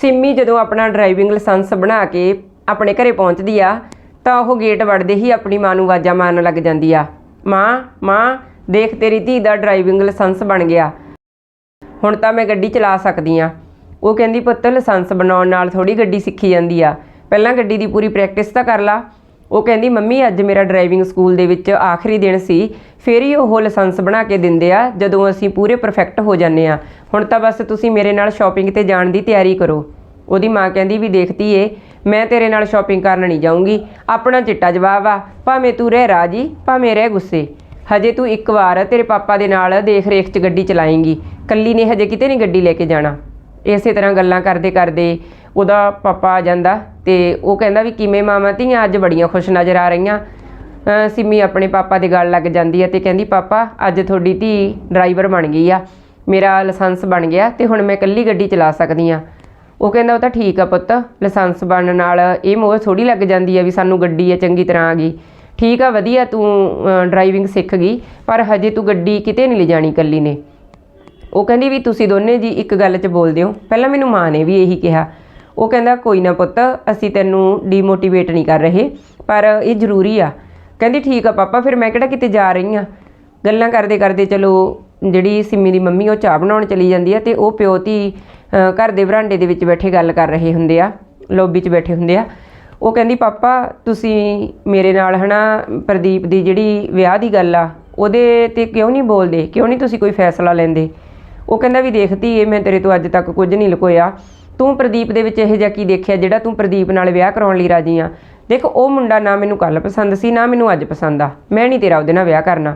ਸਿੰਮੀ ਜਦੋਂ ਆਪਣਾ driving licence ਬਣਾ ਕੇ ਆਪਣੇ ਘਰੇ ਪਹੁੰਚਦੀ ਆ, ਤਾਂ ਉਹ ਗੇਟ ਵੜਦੇ ਹੀ ਆਪਣੀ ਮਾਂ ਨੂੰ ਆਵਾਜ਼ਾਂ ਮਾਰਨ ਲੱਗ ਜਾਂਦੀ ਆ। ਮਾਂ ਮਾਂ, ਦੇਖ ਤੇਰੀ ਧੀ ਦਾ ਡਰਾਈਵਿੰਗ ਲਾਇਸੈਂਸ ਬਣ ਗਿਆ। ਹੁਣ ਤਾਂ ਮੈਂ ਗੱਡੀ ਚਲਾ ਸਕਦੀ ਆ। ਉਹ ਕਹਿੰਦੀ, ਪੁੱਤ ਲਾਇਸੈਂਸ ਬਣਾਉਣ ਨਾਲ ਥੋੜੀ ਗੱਡੀ ਸਿੱਖੀ ਜਾਂਦੀ ਆ। ਪਹਿਲਾਂ ਗੱਡੀ ਦੀ ਪੂਰੀ ਪ੍ਰੈਕਟਿਸ ਤਾਂ ਕਰ ਲਾ। ਉਹ ਕਹਿੰਦੀ, ਮੰਮੀ, ਅੱਜ ਮੇਰਾ ਡਰਾਈਵਿੰਗ ਸਕੂਲ ਦੇ ਵਿੱਚ ਆਖਰੀ ਦਿਨ ਸੀ। ਫਿਰ ਹੀ ਉਹ ਲਾਇਸੈਂਸ ਬਣਾ ਕੇ ਦਿੰਦੇ ਆ, ਜਦੋਂ ਅਸੀਂ ਪੂਰੇ ਪਰਫੈਕਟ ਹੋ ਜਾਂਦੇ ਆ। ਹੁਣ ਤਾਂ ਬਸ ਤੁਸੀਂ ਮੇਰੇ ਨਾਲ ਸ਼ਾਪਿੰਗ ਤੇ ਜਾਣ ਦੀ ਤਿਆਰੀ ਕਰੋ। ਉਹਦੀ ਮਾਂ ਕਹਿੰਦੀ, ਵੀ ਦੇਖਤੀ ਏ ਮੈਂ ਤੇਰੇ ਨਾਲ ਸ਼ਾਪਿੰਗ ਕਰਨ ਨਹੀਂ ਜਾਊਂਗੀ। ਆਪਣਾ ਚਿੱਟਾ ਜਵਾਬ ਆ। ਭਾਵੇਂ ਤੂੰ ਰਹਿ ਰਾਜੀ, ਭਾਵੇਂ ਰਹਿ ਗੁੱਸੇ। ਹਜੇ ਤੂੰ ਇੱਕ ਵਾਰ ਤੇਰੇ ਪਾਪਾ ਦੇ ਨਾਲ ਦੇਖ ਰੇਖ 'ਚ ਗੱਡੀ ਚਲਾਏਂਗੀ। ਕੱਲੀ ਨੇ ਹਜੇ ਕਿਤੇ ਨਹੀਂ ਗੱਡੀ ਲੈ ਕੇ ਜਾਣਾ। ਇਸੇ ਤਰ੍ਹਾਂ ਗੱਲਾਂ ਕਰਦੇ ਕਰਦੇ ਉਹਦਾ ਪਾਪਾ ਆ ਜਾਂਦਾ ਤੇ ਉਹ ਕਹਿੰਦਾ ਵੀ ਕਿਵੇਂ ਮਾਮਾ ਧੀਆਂ, ਅੱਜ ਬੜੀਆਂ ਖੁਸ਼ ਨਜ਼ਰ ਆ ਰਹੀਆਂ। ਅਹ ਆਪਣੇ ਪਾਪਾ ਦੇ ਗੱਲ ਲੱਗ ਜਾਂਦੀ ਹੈ ਤੇ ਕਹਿੰਦੀ, ਪਾਪਾ, ਅੱਜ ਤੁਹਾਡੀ ਧੀ ਡਰਾਈਵਰ ਬਣ ਗਈ ਆ। ਮੇਰਾ ਲਾਇਸੈਂਸ ਬਣ ਗਿਆ ਤੇ ਹੁਣ ਮੈਂ ਇਕੱਲੀ ਗੱਡੀ ਚਲਾ ਸਕਦੀ ਆ। ਉਹ ਕਹਿੰਦਾ, ਉਹ ਤਾਂ ਠੀਕ ਆ ਪੁੱਤ, ਲਾਇਸੈਂਸ ਬਣਨ ਨਾਲ ਇਹ ਮੋਹ ਥੋੜੀ ਲੱਗ ਜਾਂਦੀ ਆ ਵੀ ਸਾਨੂੰ ਗੱਡੀ ਆ ਚੰਗੀ ਤਰ੍ਹਾਂ ਆ ਗਈ। ਠੀਕ ਆ, ਵਧੀਆ ਤੂੰ ਡਰਾਈਵਿੰਗ ਸਿੱਖ ਗਈ, ਪਰ ਹਜੇ ਤੂੰ ਗੱਡੀ ਕਿਤੇ ਨਹੀਂ ਲਿਜਾਣੀ ਇਕੱਲੀ ਨੇ। ਉਹ ਕਹਿੰਦੀ, ਵੀ ਤੁਸੀਂ ਦੋਨੇ ਜੀ ਇੱਕ ਗੱਲ 'ਚ ਬੋਲਦੇ ਹੋ। ਪਹਿਲਾਂ ਮੈਨੂੰ ਮਾਂ ਨੇ ਵੀ ਇਹੀ ਕਿਹਾ। ਉਹ ਕਹਿੰਦਾ, ਕੋਈ ਨਾ ਪੁੱਤ, ਅਸੀਂ ਤੈਨੂੰ ਡੀਮੋਟੀਵੇਟ ਨਹੀਂ ਕਰ ਰਹੇ, ਪਰ ਇਹ ਜ਼ਰੂਰੀ ਆ। ਕਹਿੰਦੀ, ਠੀਕ ਆ ਪਾਪਾ, ਫਿਰ ਮੈਂ ਕਿਹੜਾ ਕਿਤੇ ਜਾ ਰਹੀ ਆ? ਗੱਲਾਂ ਕਰਦੇ ਕਰਦੇ ਚਲੋ, ਜਿਹੜੀ ਸਿੰਮੀ ਦੀ ਮੰਮੀ, ਉਹ ਚਾਹ ਬਣਾਉਣ ਚਲੀ ਜਾਂਦੀ ਆ ਤੇ ਉਹ ਪਿਓ ਧੀ ਘਰ ਦੇ ਬਰਾਂਡੇ ਦੇ ਵਿੱਚ ਬੈਠੇ ਗੱਲ ਕਰ ਰਹੇ ਹੁੰਦੇ ਆ, ਲੌਬੀ 'ਚ ਬੈਠੇ ਹੁੰਦੇ ਆ। ਉਹ ਕਹਿੰਦੀ, ਪਾਪਾ, ਤੁਸੀਂ ਮੇਰੇ ਨਾਲ ਹਨਾ, ਪ੍ਰਦੀਪ ਦੀ ਜਿਹੜੀ ਵਿਆਹ ਦੀ ਗੱਲ ਆ, ਉਹਦੇ ਤੇ ਕਿਉਂ ਨਹੀਂ ਬੋਲਦੇ? ਕਿਉਂ ਨਹੀਂ ਤੁਸੀਂ ਕੋਈ ਫੈਸਲਾ ਲੈਂਦੇ? ਉਹ ਕਹਿੰਦਾ, ਵੀ ਦੇਖਤੀ ਏ ਮੈਂ ਤੇਰੇ ਤੋਂ ਅੱਜ ਤੱਕ ਕੁਝ ਨਹੀਂ ਲੁਕੋਇਆ। ਤੂੰ ਪ੍ਰਦੀਪ ਦੇ ਵਿੱਚ ਇਹ ਜਿਹਾ ਕੀ ਦੇਖਿਆ ਜਿਹੜਾ ਤੂੰ ਪ੍ਰਦੀਪ ਨਾਲ ਵਿਆਹ ਕਰਾਉਣ ਲਈ ਰਾਜੀ ਆ? ਦੇਖ, ਉਹ ਮੁੰਡਾ ਨਾ ਮੈਨੂੰ ਕੱਲ ਪਸੰਦ ਸੀ, ਨਾ ਮੈਨੂੰ ਅੱਜ ਪਸੰਦ ਆ। ਮੈਂ ਨਹੀਂ ਤੇਰਾ ਉਹਦੇ ਨਾਲ ਵਿਆਹ ਕਰਨਾ।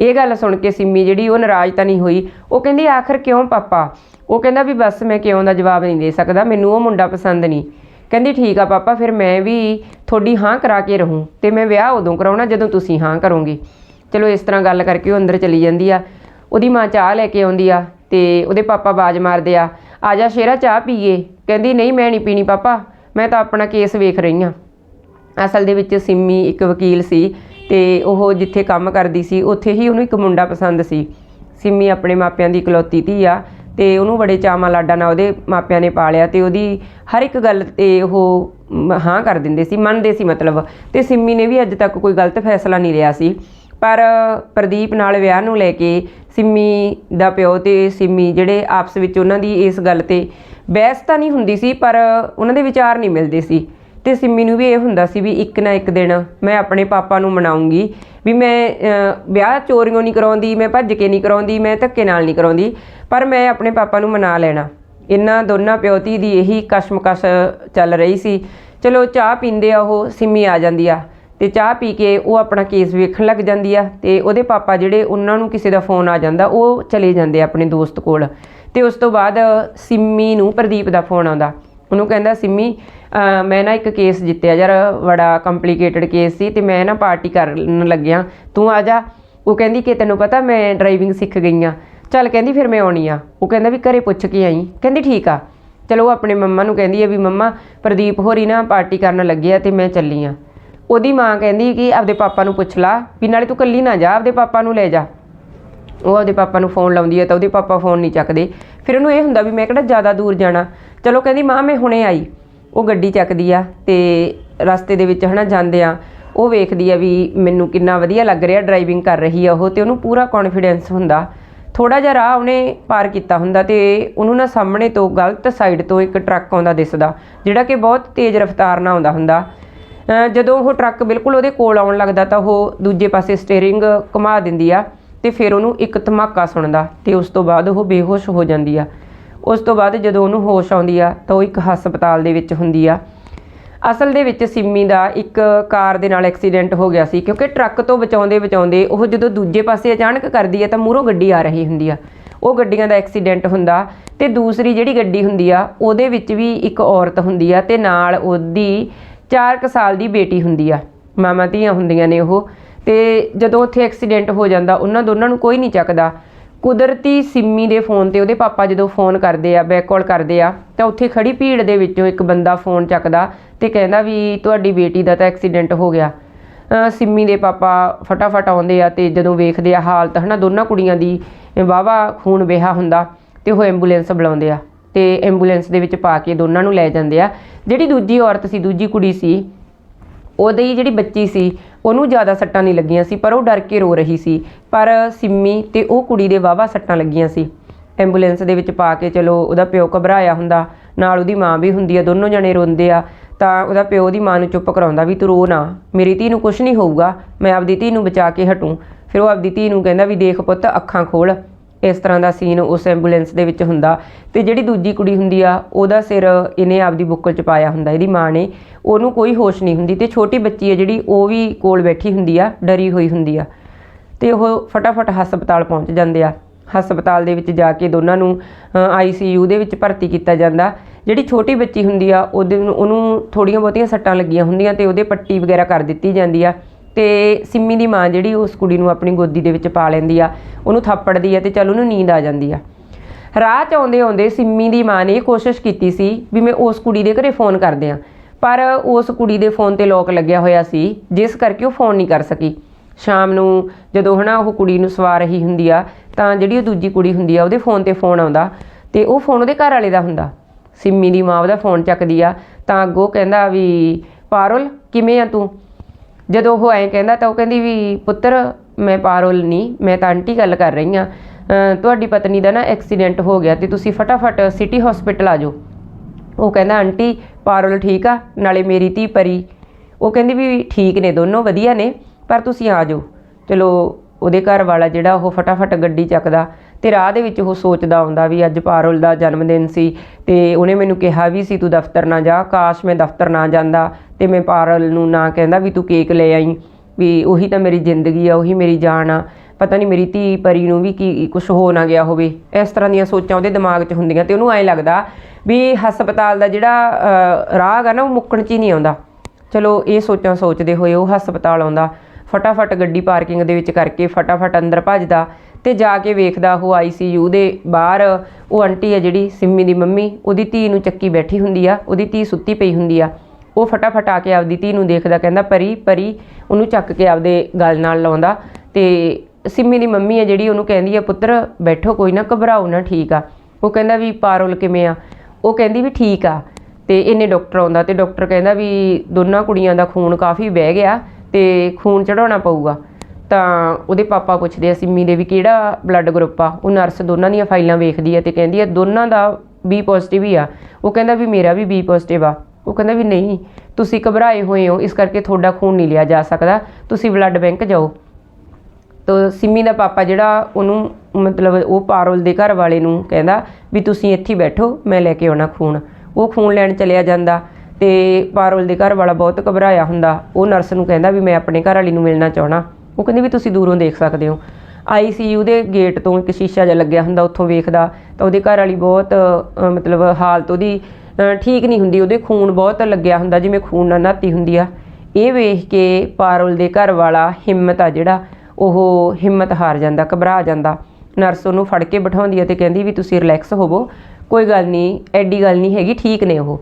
ਇਹ ਗੱਲ ਸੁਣ ਕੇ ਸਿੰਮੀ ਜਿਹੜੀ ਉਹ ਨਾਰਾਜ਼ ਤਾਂ ਨਹੀਂ ਹੋਈ, ਉਹ ਕਹਿੰਦੀ, ਆਖਰ ਕਿਉਂ ਪਾਪਾ? ਉਹ ਕਹਿੰਦਾ ਵੀ, ਬਸ ਮੈਂ ਕਿਉਂ ਦਾ ਜਵਾਬ ਨਹੀਂ ਦੇ ਸਕਦਾ, ਮੈਨੂੰ ਉਹ ਮੁੰਡਾ ਪਸੰਦ ਨਹੀਂ। ਕਹਿੰਦੀ, ਠੀਕ ਆ ਪਾਪਾ, ਫਿਰ ਮੈਂ ਵੀ ਤੁਹਾਡੀ ਹਾਂ ਕਰਾ ਕੇ ਰਹੂੰ ਤੇ ਮੈਂ ਵਿਆਹ ਉਦੋਂ ਕਰਾਉਣਾ ਜਦੋਂ ਤੁਸੀਂ ਹਾਂ ਕਰੋਗੇ। ਚਲੋ, ਇਸ ਤਰ੍ਹਾਂ ਗੱਲ ਕਰਕੇ ਉਹ ਅੰਦਰ ਚਲੀ ਜਾਂਦੀ ਆ। ਉਹਦੀ ਮਾਂ ਚਾਹ ਲੈ ਕੇ ਆਉਂਦੀ ਆ ਤੇ ਉਹਦੇ ਪਾਪਾ ਬਾਜ ਮਾਰਦੇ ਆ। ਆ ਜਾ ਸ਼ੇਰਾ, ਚਾਹ ਪੀਏ। ਕਹਿੰਦੀ, ਨਹੀਂ, ਮੈਂ ਨਹੀਂ ਪੀਣੀ ਪਾਪਾ। ਮੈਂ ਤਾਂ ਆਪਣਾ ਕੇਸ ਵੇਖ ਰਹੀ ਹਾਂ। ਅਸਲ ਦੇ ਵਿੱਚ ਸਿੰਮੀ ਇੱਕ ਵਕੀਲ ਸੀ ਤੇ ਉਹ ਜਿੱਥੇ ਕੰਮ ਕਰਦੀ ਸੀ, ਉੱਥੇ ਹੀ ਉਹਨੂੰ ਇੱਕ ਮੁੰਡਾ ਪਸੰਦ ਸੀ। ਸਿੰਮੀ ਆਪਣੇ ਮਾਪਿਆਂ ਦੀ ਇਕਲੌਤੀ ਧੀ ਆ ਤੇ ਉਹਨੂੰ ਬੜੇ ਚਾਵਾਂ ਲਾਡਾਂ ਨਾਲ ਉਹਦੇ ਮਾਪਿਆਂ ਨੇ ਪਾਲਿਆ ਤੇ ਉਹਦੀ ਹਰ ਇੱਕ ਗੱਲ ਤੇ ਉਹ ਹਾਂ ਕਰ ਦਿੰਦੇ ਸੀ, ਮੰਨਦੇ ਸੀ ਮਤਲਬ। ਤੇ ਸਿੰਮੀ ਨੇ ਵੀ ਅੱਜ ਤੱਕ ਕੋਈ ਗਲਤ ਫੈਸਲਾ ਨਹੀਂ ਲਿਆ ਸੀ। ਪਰ ਪ੍ਰਦੀਪ ਨਾਲ ਵਿਆਹ ਨੂੰ ਲੈ ਕੇ ਸਿੰਮੀ ਦਾ ਪਿਓ ਤੇ ਸਿੰਮੀ ਜਿਹੜੇ ਆਪਸ ਵਿੱਚ ਉਹਨਾਂ ਦੀ ਇਸ ਗੱਲ ਤੇ ਬਹਿਸ ਤਾਂ ਨਹੀਂ ਹੁੰਦੀ ਸੀ, ਪਰ ਉਹਨਾਂ ਦੇ ਵਿਚਾਰ ਨਹੀਂ ਮਿਲਦੇ ਸੀ। ਤੇ ਸਿੰਮੀ ਨੂੰ ਵੀ ਇਹ ਹੁੰਦਾ ਸੀ ਵੀ ਇੱਕ ਨਾ ਇੱਕ ਦਿਨ ਮੈਂ ਆਪਣੇ ਪਾਪਾ ਨੂੰ ਮਨਾਉਂਗੀ, ਵੀ ਮੈਂ ਵਿਆਹ ਚੋਰੀਆਂ ਨਹੀਂ ਕਰਾਉਂਦੀ, ਮੈਂ ਭੱਜ ਕੇ ਨਹੀਂ ਕਰਾਉਂਦੀ, ਮੈਂ ਧੱਕੇ ਨਾਲ ਨਹੀਂ ਕਰਾਉਂਦੀ, ਪਰ ਮੈਂ ਆਪਣੇ ਪਾਪਾ ਨੂੰ ਮਨਾ ਲੈਣਾ। ਇਹਨਾਂ ਦੋਨਾਂ ਪਿਓ ਧੀ ਦੀ ਇਹੀ ਕਸ਼ਮਕਸ਼ ਚੱਲ ਰਹੀ ਸੀ। ਚਲੋ ਚਾਹ ਪੀਂਦੇ ਆ ਉਹ, ਸਿੰਮੀ ਆ ਜਾਂਦੀ ਆ। ਤੇ ਚਾਹ ਪੀ ਕੇ ਉਹ ਆਪਣਾ ਕੇਸ ਵੇਖਣ ਲੱਗ ਜਾਂਦੀ ਆ ਤੇ ਉਹਦੇ ਪਾਪਾ ਜਿਹੜੇ ਉਹਨਾਂ ਨੂੰ ਕਿਸੇ ਦਾ ਫੋਨ ਆ ਜਾਂਦਾ, ਉਹ ਚਲੇ ਜਾਂਦੇ ਆ ਆਪਣੇ ਦੋਸਤ ਕੋਲ। ਤੇ ਉਸ ਤੋਂ ਬਾਅਦ ਸਿੰਮੀ ਨੂੰ ਪ੍ਰਦੀਪ ਦਾ ਫੋਨ ਆਉਂਦਾ। ਉਹਨੂੰ ਕਹਿੰਦਾ, ਸਿੰਮੀ ਮੈਂ ਨਾ ਇੱਕ ਕੇਸ ਜਿੱਤਿਆ, ਯਾਰ ਬੜਾ ਕੰਪਲਿਕੇਟਡ ਕੇਸ ਸੀ ਤੇ ਮੈਂ ਨਾ ਪਾਰਟੀ ਕਰਨ ਲੱਗਿਆ। ਤੂੰ ਆ ਜਾ। ਉਹ ਕਹਿੰਦੀ ਕਿ ਤੈਨੂੰ ਪਤਾ ਮੈਂ ਡਰਾਈਵਿੰਗ ਸਿੱਖ ਗਈ ਆ। ਚੱਲ ਕਹਿੰਦੀ, ਫਿਰ ਮੈਂ ਆਉਣੀ ਆ। ਉਹ ਕਹਿੰਦਾ ਵੀ ਘਰੇ ਪੁੱਛ ਕੇ ਆਈ। ਕਹਿੰਦੀ, ਠੀਕ ਆ। ਚਲੋ ਉਹ ਆਪਣੇ ਮੰਮਾ ਨੂੰ ਕਹਿੰਦੀ ਹੈ ਵੀ, ਮੰਮਾ, ਪ੍ਰਦੀਪ ਹੋਰੀ ਨਾ ਪਾਰਟੀ ਕਰਨ ਲੱਗੇ ਆ ਤੇ ਮੈਂ ਚੱਲੀ ਆ। ਉਹਦੀ ਮਾਂ ਕਹਿੰਦੀ ਕਿ ਆਪਦੇ ਪਾਪਾ ਨੂੰ ਪੁੱਛ ਲਾ ਵੀ ਨਾਲੇ ਤੂੰ ਕੱਲੀ ਨਾ ਜਾ, ਆਪਦੇ ਪਾਪਾ ਨੂੰ ਲੈ ਜਾ। ਉਹ ਆਪਦੇ ਪਾਪਾ ਨੂੰ ਫੋਨ ਲਾਉਂਦੀ ਹੈ ਤਾਂ ਉਹਦੇ ਪਾਪਾ ਫੋਨ ਨਹੀਂ ਚੱਕਦੇ। ਫਿਰ ਉਹਨੂੰ ਇਹ ਹੁੰਦਾ ਵੀ ਮੈਂ ਕਿਹੜਾ ਜ਼ਿਆਦਾ ਦੂਰ ਜਾਣਾ। ਚਲੋ ਕਹਿੰਦੀ, ਮਾਂ, ਮੈਂ ਹੁਣੇ ਆਈ। ਉਹ ਗੱਡੀ ਚੱਕਦੀ ਆ ਤੇ ਰਸਤੇ ਦੇ ਵਿੱਚ ਹਨਾ ਜਾਂਦੇ ਆ। ਉਹ ਵੇਖਦੀ ਆ ਵੀ ਮੈਨੂੰ ਕਿੰਨਾ ਵਧੀਆ ਲੱਗ ਰਿਹਾ ਡਰਾਈਵਿੰਗ ਕਰ ਰਹੀ ਆ ਉਹ ਤੇ ਉਹਨੂੰ ਪੂਰਾ ਕੌਨਫੀਡੈਂਸ ਹੁੰਦਾ। ਥੋੜਾ ਜਿਹਾ ਰਾਹ ਉਹਨੇ ਪਾਰ ਕੀਤਾ ਹੁੰਦਾ ਤੇ ਉਹਨੂੰ ਨਾ ਸਾਹਮਣੇ ਤੋਂ ਗਲਤ ਸਾਈਡ ਤੋਂ ਇੱਕ ਟਰੱਕ ਆਉਂਦਾ ਦਿਸਦਾ, ਜਿਹੜਾ ਕਿ ਬਹੁਤ ਤੇਜ਼ ਰਫ਼ਤਾਰ ਨਾਲ ਆਉਂਦਾ ਹੁੰਦਾ। ਜਦੋਂ ਉਹ ਟਰੱਕ ਬਿਲਕੁਲ ਉਹਦੇ ਕੋਲ ਆਉਣ ਲੱਗਦਾ ਤਾਂ ਉਹ ਦੂਜੇ ਪਾਸੇ ਸਟੀਅਰਿੰਗ ਘੁਮਾ ਦਿੰਦੀ ਆ ਤੇ ਫਿਰ ਉਹਨੂੰ ਇੱਕ ਧਮਾਕਾ ਸੁਣਦਾ ਤੇ ਉਸ ਤੋਂ ਬਾਅਦ ਉਹ ਬੇਹੋਸ਼ ਹੋ ਜਾਂਦੀ ਆ। ਉਸ ਤੋਂ ਬਾਅਦ ਜਦੋਂ ਉਹਨੂੰ ਹੋਸ਼ ਆਉਂਦੀ ਆ ਤਾਂ ਉਹ ਇੱਕ ਹਸਪਤਾਲ ਦੇ ਵਿੱਚ ਹੁੰਦੀ ਆ। ਅਸਲ ਦੇ ਵਿੱਚ ਸਿੰਮੀ ਦਾ ਇੱਕ ਕਾਰ ਦੇ ਨਾਲ ਐਕਸੀਡੈਂਟ ਹੋ ਗਿਆ ਸੀ ਕਿਉਂਕਿ ਟਰੱਕ ਤੋਂ ਬਚਾਉਂਦੇ ਬਚਾਉਂਦੇ ਉਹ ਜਦੋਂ ਦੂਜੇ ਪਾਸੇ ਅਚਾਨਕ ਕਰਦੀ ਹੈ ਤਾਂ ਮੂਹਰੋਂ ਗੱਡੀ ਆ ਰਹੀ ਹੁੰਦੀ ਆ। ਉਹ ਗੱਡੀਆਂ ਦਾ ਐਕਸੀਡੈਂਟ ਹੁੰਦਾ ਤੇ ਦੂਸਰੀ ਜਿਹੜੀ ਗੱਡੀ ਹੁੰਦੀ ਆ ਉਹਦੇ ਵਿੱਚ ਵੀ ਇੱਕ ਔਰਤ ਹੁੰਦੀ ਆ ਤੇ ਨਾਲ ਉਹਦੀ 4 ਸਾਲ ਦੀ ਬੇਟੀ ਹੁੰਦੀ ਆ। ਮਾਮਾ ਧੀਆਂ ਹੁੰਦੀਆਂ ਨੇ ਉਹ। ਤੇ ਜਦੋਂ ਉੱਥੇ ਐਕਸੀਡੈਂਟ ਹੋ ਜਾਂਦਾ, ਉਹਨਾਂ ਦੋਨਾਂ ਨੂੰ ਕੋਈ ਨਹੀਂ ਚੱਕਦਾ। ਕੁਦਰਤੀ ਸਿੰਮੀ ਦੇ ਫੋਨ ਤੇ ਉਹਦੇ ਪਾਪਾ ਜਦੋਂ ਫੋਨ ਕਰਦੇ ਆ ਬੈਕ ਕਾਲ ਕਰਦੇ ਆ, ਤਾਂ ਉੱਥੇ ਖੜੀ ਭੀੜ ਦੇ ਵਿੱਚੋਂ ਇੱਕ ਬੰਦਾ ਫੋਨ ਚੱਕਦਾ ਤੇ ਕਹਿੰਦਾ ਵੀ ਤੁਹਾਡੀ ਬੇਟੀ ਦਾ ਤਾਂ ਐਕਸੀਡੈਂਟ ਹੋ ਗਿਆ। ਸਿੰਮੀ ਦੇ ਪਾਪਾ ਫਟਾਫਟ ਆਉਂਦੇ ਆ ਤੇ ਜਦੋਂ ਵੇਖਦੇ ਆ ਹਾਲਤ, ਹਨਾ, ਦੋਨਾਂ ਕੁੜੀਆਂ ਦੀ ਵਾਵਾ ਖੂਨ ਵਹਿਆ ਹੁੰਦਾ ਤੇ ਉਹ ਐਂਬੂਲੈਂਸ ਬੁਲਾਉਂਦੇ ਆ। ਤੇ ਐਂਬੂਲੈਂਸ ਦੇ ਵਿੱਚ ਪਾ ਕੇ ਦੋਨਾਂ ਨੂੰ ਲੈ ਜਾਂਦੇ ਆ। ਜਿਹੜੀ ਦੂਜੀ ਔਰਤ ਸੀ, ਦੂਜੀ ਕੁੜੀ ਸੀ, ਉਹਦੀ ਜਿਹੜੀ ਬੱਚੀ ਸੀ, ਉਹਨੂੰ ਜ਼ਿਆਦਾ ਸੱਟਾਂ ਨਹੀਂ ਲੱਗੀਆਂ ਸੀ, ਪਰ ਉਹ ਡਰ ਕੇ ਰੋ ਰਹੀ ਸੀ। ਪਰ ਸਿੰਮੀ ਤੇ ਉਹ ਕੁੜੀ ਦੇ ਵਾਵਾ ਸੱਟਾਂ ਲੱਗੀਆਂ ਸੀ। ਐਂਬੂਲੈਂਸ ਦੇ ਵਿੱਚ ਪਾ ਕੇ ਚਲੋ, ਉਹਦਾ ਪਿਓ ਘਬਰਾਇਆ ਹੁੰਦਾ, ਨਾਲ ਉਹਦੀ ਮਾਂ ਵੀ ਹੁੰਦੀ ਆ, ਦੋਨੋਂ ਜਣੇ ਰੋਂਦੇ ਆ, ਤਾਂ ਉਹਦਾ ਪਿਓ ਉਹਦੀ ਮਾਂ ਨੂੰ ਚੁੱਪ ਕਰਾਉਂਦਾ ਵੀ, ਤੂੰ ਰੋ ਨਾ, ਮੇਰੀ ਧੀ ਨੂੰ ਕੁਝ ਨਹੀਂ ਹੋਊਗਾ, ਮੈਂ ਆਪਦੀ ਧੀ ਨੂੰ ਬਚਾ ਕੇ ਹਟੂੰ। ਫਿਰ ਉਹ ਆਪਦੀ ਧੀ ਨੂੰ ਕਹਿੰਦਾ ਵੀ, ਦੇਖ ਪੁੱਤ, ਅੱਖਾਂ ਖੋਲ ਇਸ ਤਰ੍ਹਾਂ ਦਾ ਸੀਨ ਉਸ ਐਂਬੂਲੈਂਸ ਦੇ ਵਿੱਚ ਹੁੰਦਾ ਤੇ ਜਿਹੜੀ ਦੂਜੀ ਕੁੜੀ ਹੁੰਦੀ ਆ, ਉਹਦਾ ਸਿਰ ਇਹਨੇ ਆਪਦੀ ਬੁੱਕਲ 'ਚ ਪਾਇਆ ਹੁੰਦਾ, ਇਹਦੀ ਮਾਂ ਨੇ। ਉਹਨੂੰ ਕੋਈ ਹੋਸ਼ ਨਹੀਂ ਹੁੰਦੀ ਤੇ ਛੋਟੀ ਬੱਚੀ ਹੈ ਜਿਹੜੀ, ਉਹ ਵੀ ਕੋਲ ਬੈਠੀ ਹੁੰਦੀ ਆ, ਡਰੀ ਹੋਈ ਹੁੰਦੀ ਆ। ਤੇ ਉਹ ਫਟਾਫਟ ਹਸਪਤਾਲ ਪਹੁੰਚ ਜਾਂਦੇ ਆ। ਹਸਪਤਾਲ ਦੇ ਵਿੱਚ ਜਾ ਕੇ ਦੋਨਾਂ ਨੂੰ ਆਈਸੀਯੂ ਦੇ ਵਿੱਚ ਭਰਤੀ ਕੀਤਾ ਜਾਂਦਾ। ਜਿਹੜੀ ਛੋਟੀ ਬੱਚੀ ਹੁੰਦੀ ਆ, ਉਹਦੇ ਉਹਨੂੰ ਥੋੜੀਆਂ ਬਹੁਤੀਆਂ ਸੱਟਾਂ ਲੱਗੀਆਂ ਹੁੰਦੀਆਂ ਤੇ ਉਹਦੇ ਪੱਟੀ ਵਗੈਰਾ ਕਰ ਦਿੱਤੀ ਜਾਂਦੀ ਆ। ਤੇ ਸਿੰਮੀ ਦੀ ਮਾਂ ਜਿਹੜੀ ਉਸ ਕੁੜੀ ਨੂੰ ਆਪਣੀ ਗੋਦੀ ਦੇ ਵਿੱਚ ਪਾ ਲੈਂਦੀ ਆ, ਉਹਨੂੰ ਥੱਪੜਦੀ ਆ ਤੇ ਚੱਲ ਉਹਨੂੰ ਨੀਂਦ ਆ ਜਾਂਦੀ ਆ। ਰਾਹ 'ਚ ਆਉਂਦੇ ਆਉਂਦੇ ਸਿੰਮੀ ਦੀ ਮਾਂ ਨੇ ਇਹ ਕੋਸ਼ਿਸ਼ ਕੀਤੀ ਸੀ ਵੀ ਮੈਂ ਉਸ ਕੁੜੀ ਦੇ ਘਰੇ ਫੋਨ ਕਰਦੇ ਆ ਪਰ ਉਸ ਕੁੜੀ ਦੇ ਫੋਨ ਤੇ ਲੋਕ ਲੱਗਿਆ ਹੋਇਆ ਸੀ, ਜਿਸ ਕਰਕੇ ਉਹ ਫੋਨ ਨਹੀਂ ਕਰ ਸਕੀ। ਸ਼ਾਮ ਨੂੰ ਜਦੋਂ ਹਨਾ ਉਹ ਕੁੜੀ ਨੂੰ ਸਵਾ ਰਹੀ ਹੁੰਦੀ ਆ, ਤਾਂ ਜਿਹੜੀ ਉਹ ਦੂਜੀ ਕੁੜੀ ਹੁੰਦੀ ਆ, ਉਹਦੇ ਫੋਨ ਤੇ ਫੋਨ ਆਉਂਦਾ ਤੇ ਉਹ ਫੋਨ ਉਹਦੇ ਘਰ ਵਾਲੇ ਦਾ ਹੁੰਦਾ। ਸਿੰਮੀ ਦੀ ਮਾਂ ਉਹਦਾ ਫੋਨ ਚੱਕਦੀ ਆ, ਤਾਂ ਅੱਗੋਂ ਕਹਿੰਦਾ ਵੀ, ਪਾਰੁਲ, ਕਿਵੇਂ ਆ ਤੂੰ? ਜਦੋਂ ਉਹ ਐਂ ਕਹਿੰਦਾ ਤਾਂ ਉਹ ਕਹਿੰਦੀ ਵੀ ਪੁੱਤਰ, ਮੈਂ ਪਾਰੋਲ ਨਹੀਂ, ਮੈਂ ਤਾਂ ਆਂਟੀ ਗੱਲ ਕਰ ਰਹੀ ਆ ਤੁਹਾਡੀ ਪਤਨੀ ਦਾ ਨਾ ਐਕਸੀਡੈਂਟ ਹੋ ਗਿਆ ਤੇ ਤੁਸੀਂ ਫਟਾਫਟ ਸਿਟੀ ਹਸਪੀਟਲ ਆ ਜਾਓ। ਉਹ ਕਹਿੰਦਾ, ਆਂਟੀ, ਪਾਰੋਲ ਠੀਕ ਆ, ਨਾਲੇ ਮੇਰੀ ਧੀ ਪਰੀ। ਉਹ ਕਹਿੰਦੀ ਵੀ ਠੀਕ ਨੇ, ਦੋਨੋਂ ਵਧੀਆ ਨੇ, ਪਰ ਤੁਸੀਂ ਆ ਜਾਓ। ਚਲੋ, ਉਹਦੇ ਘਰ ਵਾਲਾ ਜਿਹੜਾ ਉਹ ਫਟਾਫਟ ਗੱਡੀ ਚੱਕਦਾ। ਤੇ ਰਾਹ ਦੇ ਵਿੱਚ ਉਹ ਸੋਚਦਾ ਆਉਂਦਾ ਵੀ ਅੱਜ ਪਾਰੁਲ ਦਾ ਜਨਮ ਦਿਨ ਸੀ ਤੇ ਉਹਨੇ ਮੈਨੂੰ ਕਿਹਾ ਵੀ ਸੀ, ਤੂੰ ਦਫ਼ਤਰ ਨਾ ਜਾ, ਕਾਸ਼ ਮੈਂ ਦਫ਼ਤਰ ਨਾ ਜਾਂਦਾ ਤੇ ਮੈਂ ਪਾਰਲ ਨੂੰ ਨਾ ਕਹਿੰਦਾ ਵੀ ਤੂੰ ਕੇਕ ਲੈ ਆਈ, ਵੀ ਉਹੀ ਤਾਂ ਮੇਰੀ ਜ਼ਿੰਦਗੀ ਆ, ਉਹੀ ਮੇਰੀ ਜਾਨ ਆ, ਪਤਾ ਨਹੀਂ ਮੇਰੀ ਧੀ ਪਰੀ ਨੂੰ ਵੀ ਕੀ ਕੁਝ ਹੋ ਨਾ ਗਿਆ ਹੋਵੇ। ਇਸ ਤਰ੍ਹਾਂ ਦੀਆਂ ਸੋਚਾਂ ਉਹਦੇ ਦਿਮਾਗ 'ਚ ਹੁੰਦੀਆਂ ਤੇ ਉਹਨੂੰ ਐਂ ਲੱਗਦਾ ਵੀ ਹਸਪਤਾਲ ਦਾ ਜਿਹੜਾ ਰਾਹ ਹੈ ਨਾ, ਉਹ ਮੁੱਕਣ 'ਚ ਹੀ ਨਹੀਂ ਆਉਂਦਾ। ਚਲੋ, ਇਹ ਸੋਚਾਂ ਸੋਚਦੇ ਹੋਏ ਉਹ ਹਸਪਤਾਲ ਆਉਂਦਾ। ਫਟਾਫਟ ਗੱਡੀ ਪਾਰਕਿੰਗ ਦੇ ਵਿੱਚ ਕਰਕੇ ਫਟਾਫਟ ਅੰਦਰ ਭੱਜਦਾ ਤੇ ਜਾ ਕੇ ਵੇਖਦਾ ਉਹ ਆਈਸੀਯੂ ਦੇ ਬਾਹਰ। ਉਹ ਆਂਟੀ ਹੈ ਜਿਹੜੀ ਸਿੰਮੀ ਦੀ ਮੰਮੀ, ਉਹਦੀ ਧੀ ਨੂੰ ਚੱਕੀ ਬੈਠੀ ਹੁੰਦੀ ਆ, ਉਹਦੀ ਧੀ ਸੁੱਤੀ ਪਈ ਹੁੰਦੀ ਆ। ਉਹ ਫਟਾਫਟ ਆ ਕੇ ਆਪਦੀ ਧੀ ਨੂੰ ਦੇਖਦਾ, ਕਹਿੰਦਾ, ਪਰੀ ਪਰੀ। ਉਹਨੂੰ ਚੱਕ ਕੇ ਆਪਦੇ ਗਲ ਨਾਲ ਲਾਉਂਦਾ ਤੇ ਸਿੰਮੀ ਦੀ ਮੰਮੀ ਹੈ ਜਿਹੜੀ, ਉਹਨੂੰ ਕਹਿੰਦੀ ਆ, ਪੁੱਤਰ, ਬੈਠੋ, ਕੋਈ ਨਾ, ਘਬਰਾਓ ਨਾ, ਠੀਕ ਆ। ਉਹ ਕਹਿੰਦਾ ਵੀ ਪਾਰੁਲ ਕਿਵੇਂ ਆ? ਉਹ ਕਹਿੰਦੀ ਵੀ, ਠੀਕ ਆ। ਤੇ ਇਹਨੇ ਡਾਕਟਰ ਆਉਂਦਾ ਤੇ ਡਾਕਟਰ ਕਹਿੰਦਾ ਵੀ, ਦੋਨਾਂ ਕੁੜੀਆਂ ਦਾ ਖੂਨ ਕਾਫੀ ਵਹਿ ਗਿਆ ਤੇ ਖੂਨ ਚੜਾਉਣਾ ਪਊਗਾ। ਤਾਂ ਉਹਦੇ ਪਾਪਾ ਪੁੱਛਦੇ ਆ ਸਿੰਮੀ ਦੇ ਵੀ ਕਿਹੜਾ ਬਲੱਡ ਗਰੁੱਪ ਆ? ਉਹ ਨਰਸ ਦੋਨਾਂ ਦੀਆਂ ਫਾਈਲਾਂ ਵੇਖਦੀ ਆ ਤੇ ਕਹਿੰਦੀ ਆ, ਦੋਨਾਂ ਦਾ ਬੀ ਪੋਜ਼ਿਟਿਵ ਹੀ ਆ। ਉਹ ਕਹਿੰਦਾ ਵੀ ਮੇਰਾ ਵੀ ਬੀ ਪੋਜ਼ਿਟਿਵ ਆ। ਉਹ ਕਹਿੰਦਾ ਵੀ ਨਹੀਂ, ਤੁਸੀਂ ਘਬਰਾਏ ਹੋਏ ਹੋ, ਇਸ ਕਰਕੇ ਤੁਹਾਡਾ ਖੂਨ ਨਹੀਂ ਲਿਆ ਜਾ ਸਕਦਾ। ਤੁਸੀਂ ਬਲੱਡ ਬੈਂਕ ਜਾਓ। ਤਾਂ ਸਿੰਮੀ ਦਾ ਪਾਪਾ ਜਿਹੜਾ ਉਹਨੂੰ ਮਤਲਬ ਉਹ ਪਾਰੋਲ ਦੇ ਘਰ ਵਾਲੇ ਨੂੰ ਕਹਿੰਦਾ ਵੀ ਤੁਸੀਂ ਇੱਥੇ ਬੈਠੋ, ਮੈਂ ਲੈ ਕੇ ਆਉਣਾ ਖੂਨ। ਉਹ ਖੂਨ ਲੈਣ ਚਲਿਆ ਜਾਂਦਾ ਤੇ ਪਾਰੋਲ ਦੇ ਘਰ ਵਾਲਾ ਬਹੁਤ ਘਬਰਾਇਆ ਹੁੰਦਾ। ਉਹ ਨਰਸ ਨੂੰ ਕਹਿੰਦਾ ਵੀ ਮੈਂ ਆਪਣੇ ਘਰ ਵਾਲੀ ਨੂੰ ਮਿਲਣਾ ਚਾਹਣਾ ਉਹ ਕਹਿੰਦੀ ਵੀ ਤੁਸੀਂ ਦੂਰੋਂ ਦੇਖ ਸਕਦੇ ਹੋ। ਆਈਸੀਯੂ ਦੇ ਗੇਟ ਤੋਂ ਇੱਕ ਸ਼ੀਸ਼ਾ ਜਿਹਾ ਲੱਗਿਆ ਹੁੰਦਾ ਉੱਥੋਂ ਵੇਖਦਾ। ਤਾਂ ਉਹਦੇ ਘਰ ਵਾਲੀ ਬਹੁਤ ਮਤਲਬ ਹਾਲਤ ਉਹਦੀ ਠੀਕ ਨਹੀਂ ਹੁੰਦੀ। ਉਹਦੇ ਖੂਨ ਬਹੁਤ ਲੱਗਿਆ ਹੁੰਦਾ ਜਿਵੇਂ ਖੂਨ ਨਾਲ ਨਹਾਤੀ ਹੁੰਦੀ ਆ। ਇਹ ਵੇਖ ਕੇ ਪਾਰੁਲ ਦੇ ਘਰ ਵਾਲਾ ਹਿੰਮਤ ਆ ਜਿਹੜਾ ਉਹ ਹਿੰਮਤ ਹਾਰ ਜਾਂਦਾ ਘਬਰਾ ਜਾਂਦਾ। ਨਰਸ ਉਹਨੂੰ ਫੜ ਕੇ ਬਿਠਾਉਂਦੀ ਹੈ ਤੇ ਕਹਿੰਦੀ ਵੀ ਤੁਸੀਂ ਰਿਲੈਕਸ ਹੋਵੋ ਕੋਈ ਗੱਲ ਨਹੀਂ ਐਡੀ ਗੱਲ ਨਹੀਂ ਹੈਗੀ ਠੀਕ ਨੇ ਉਹ।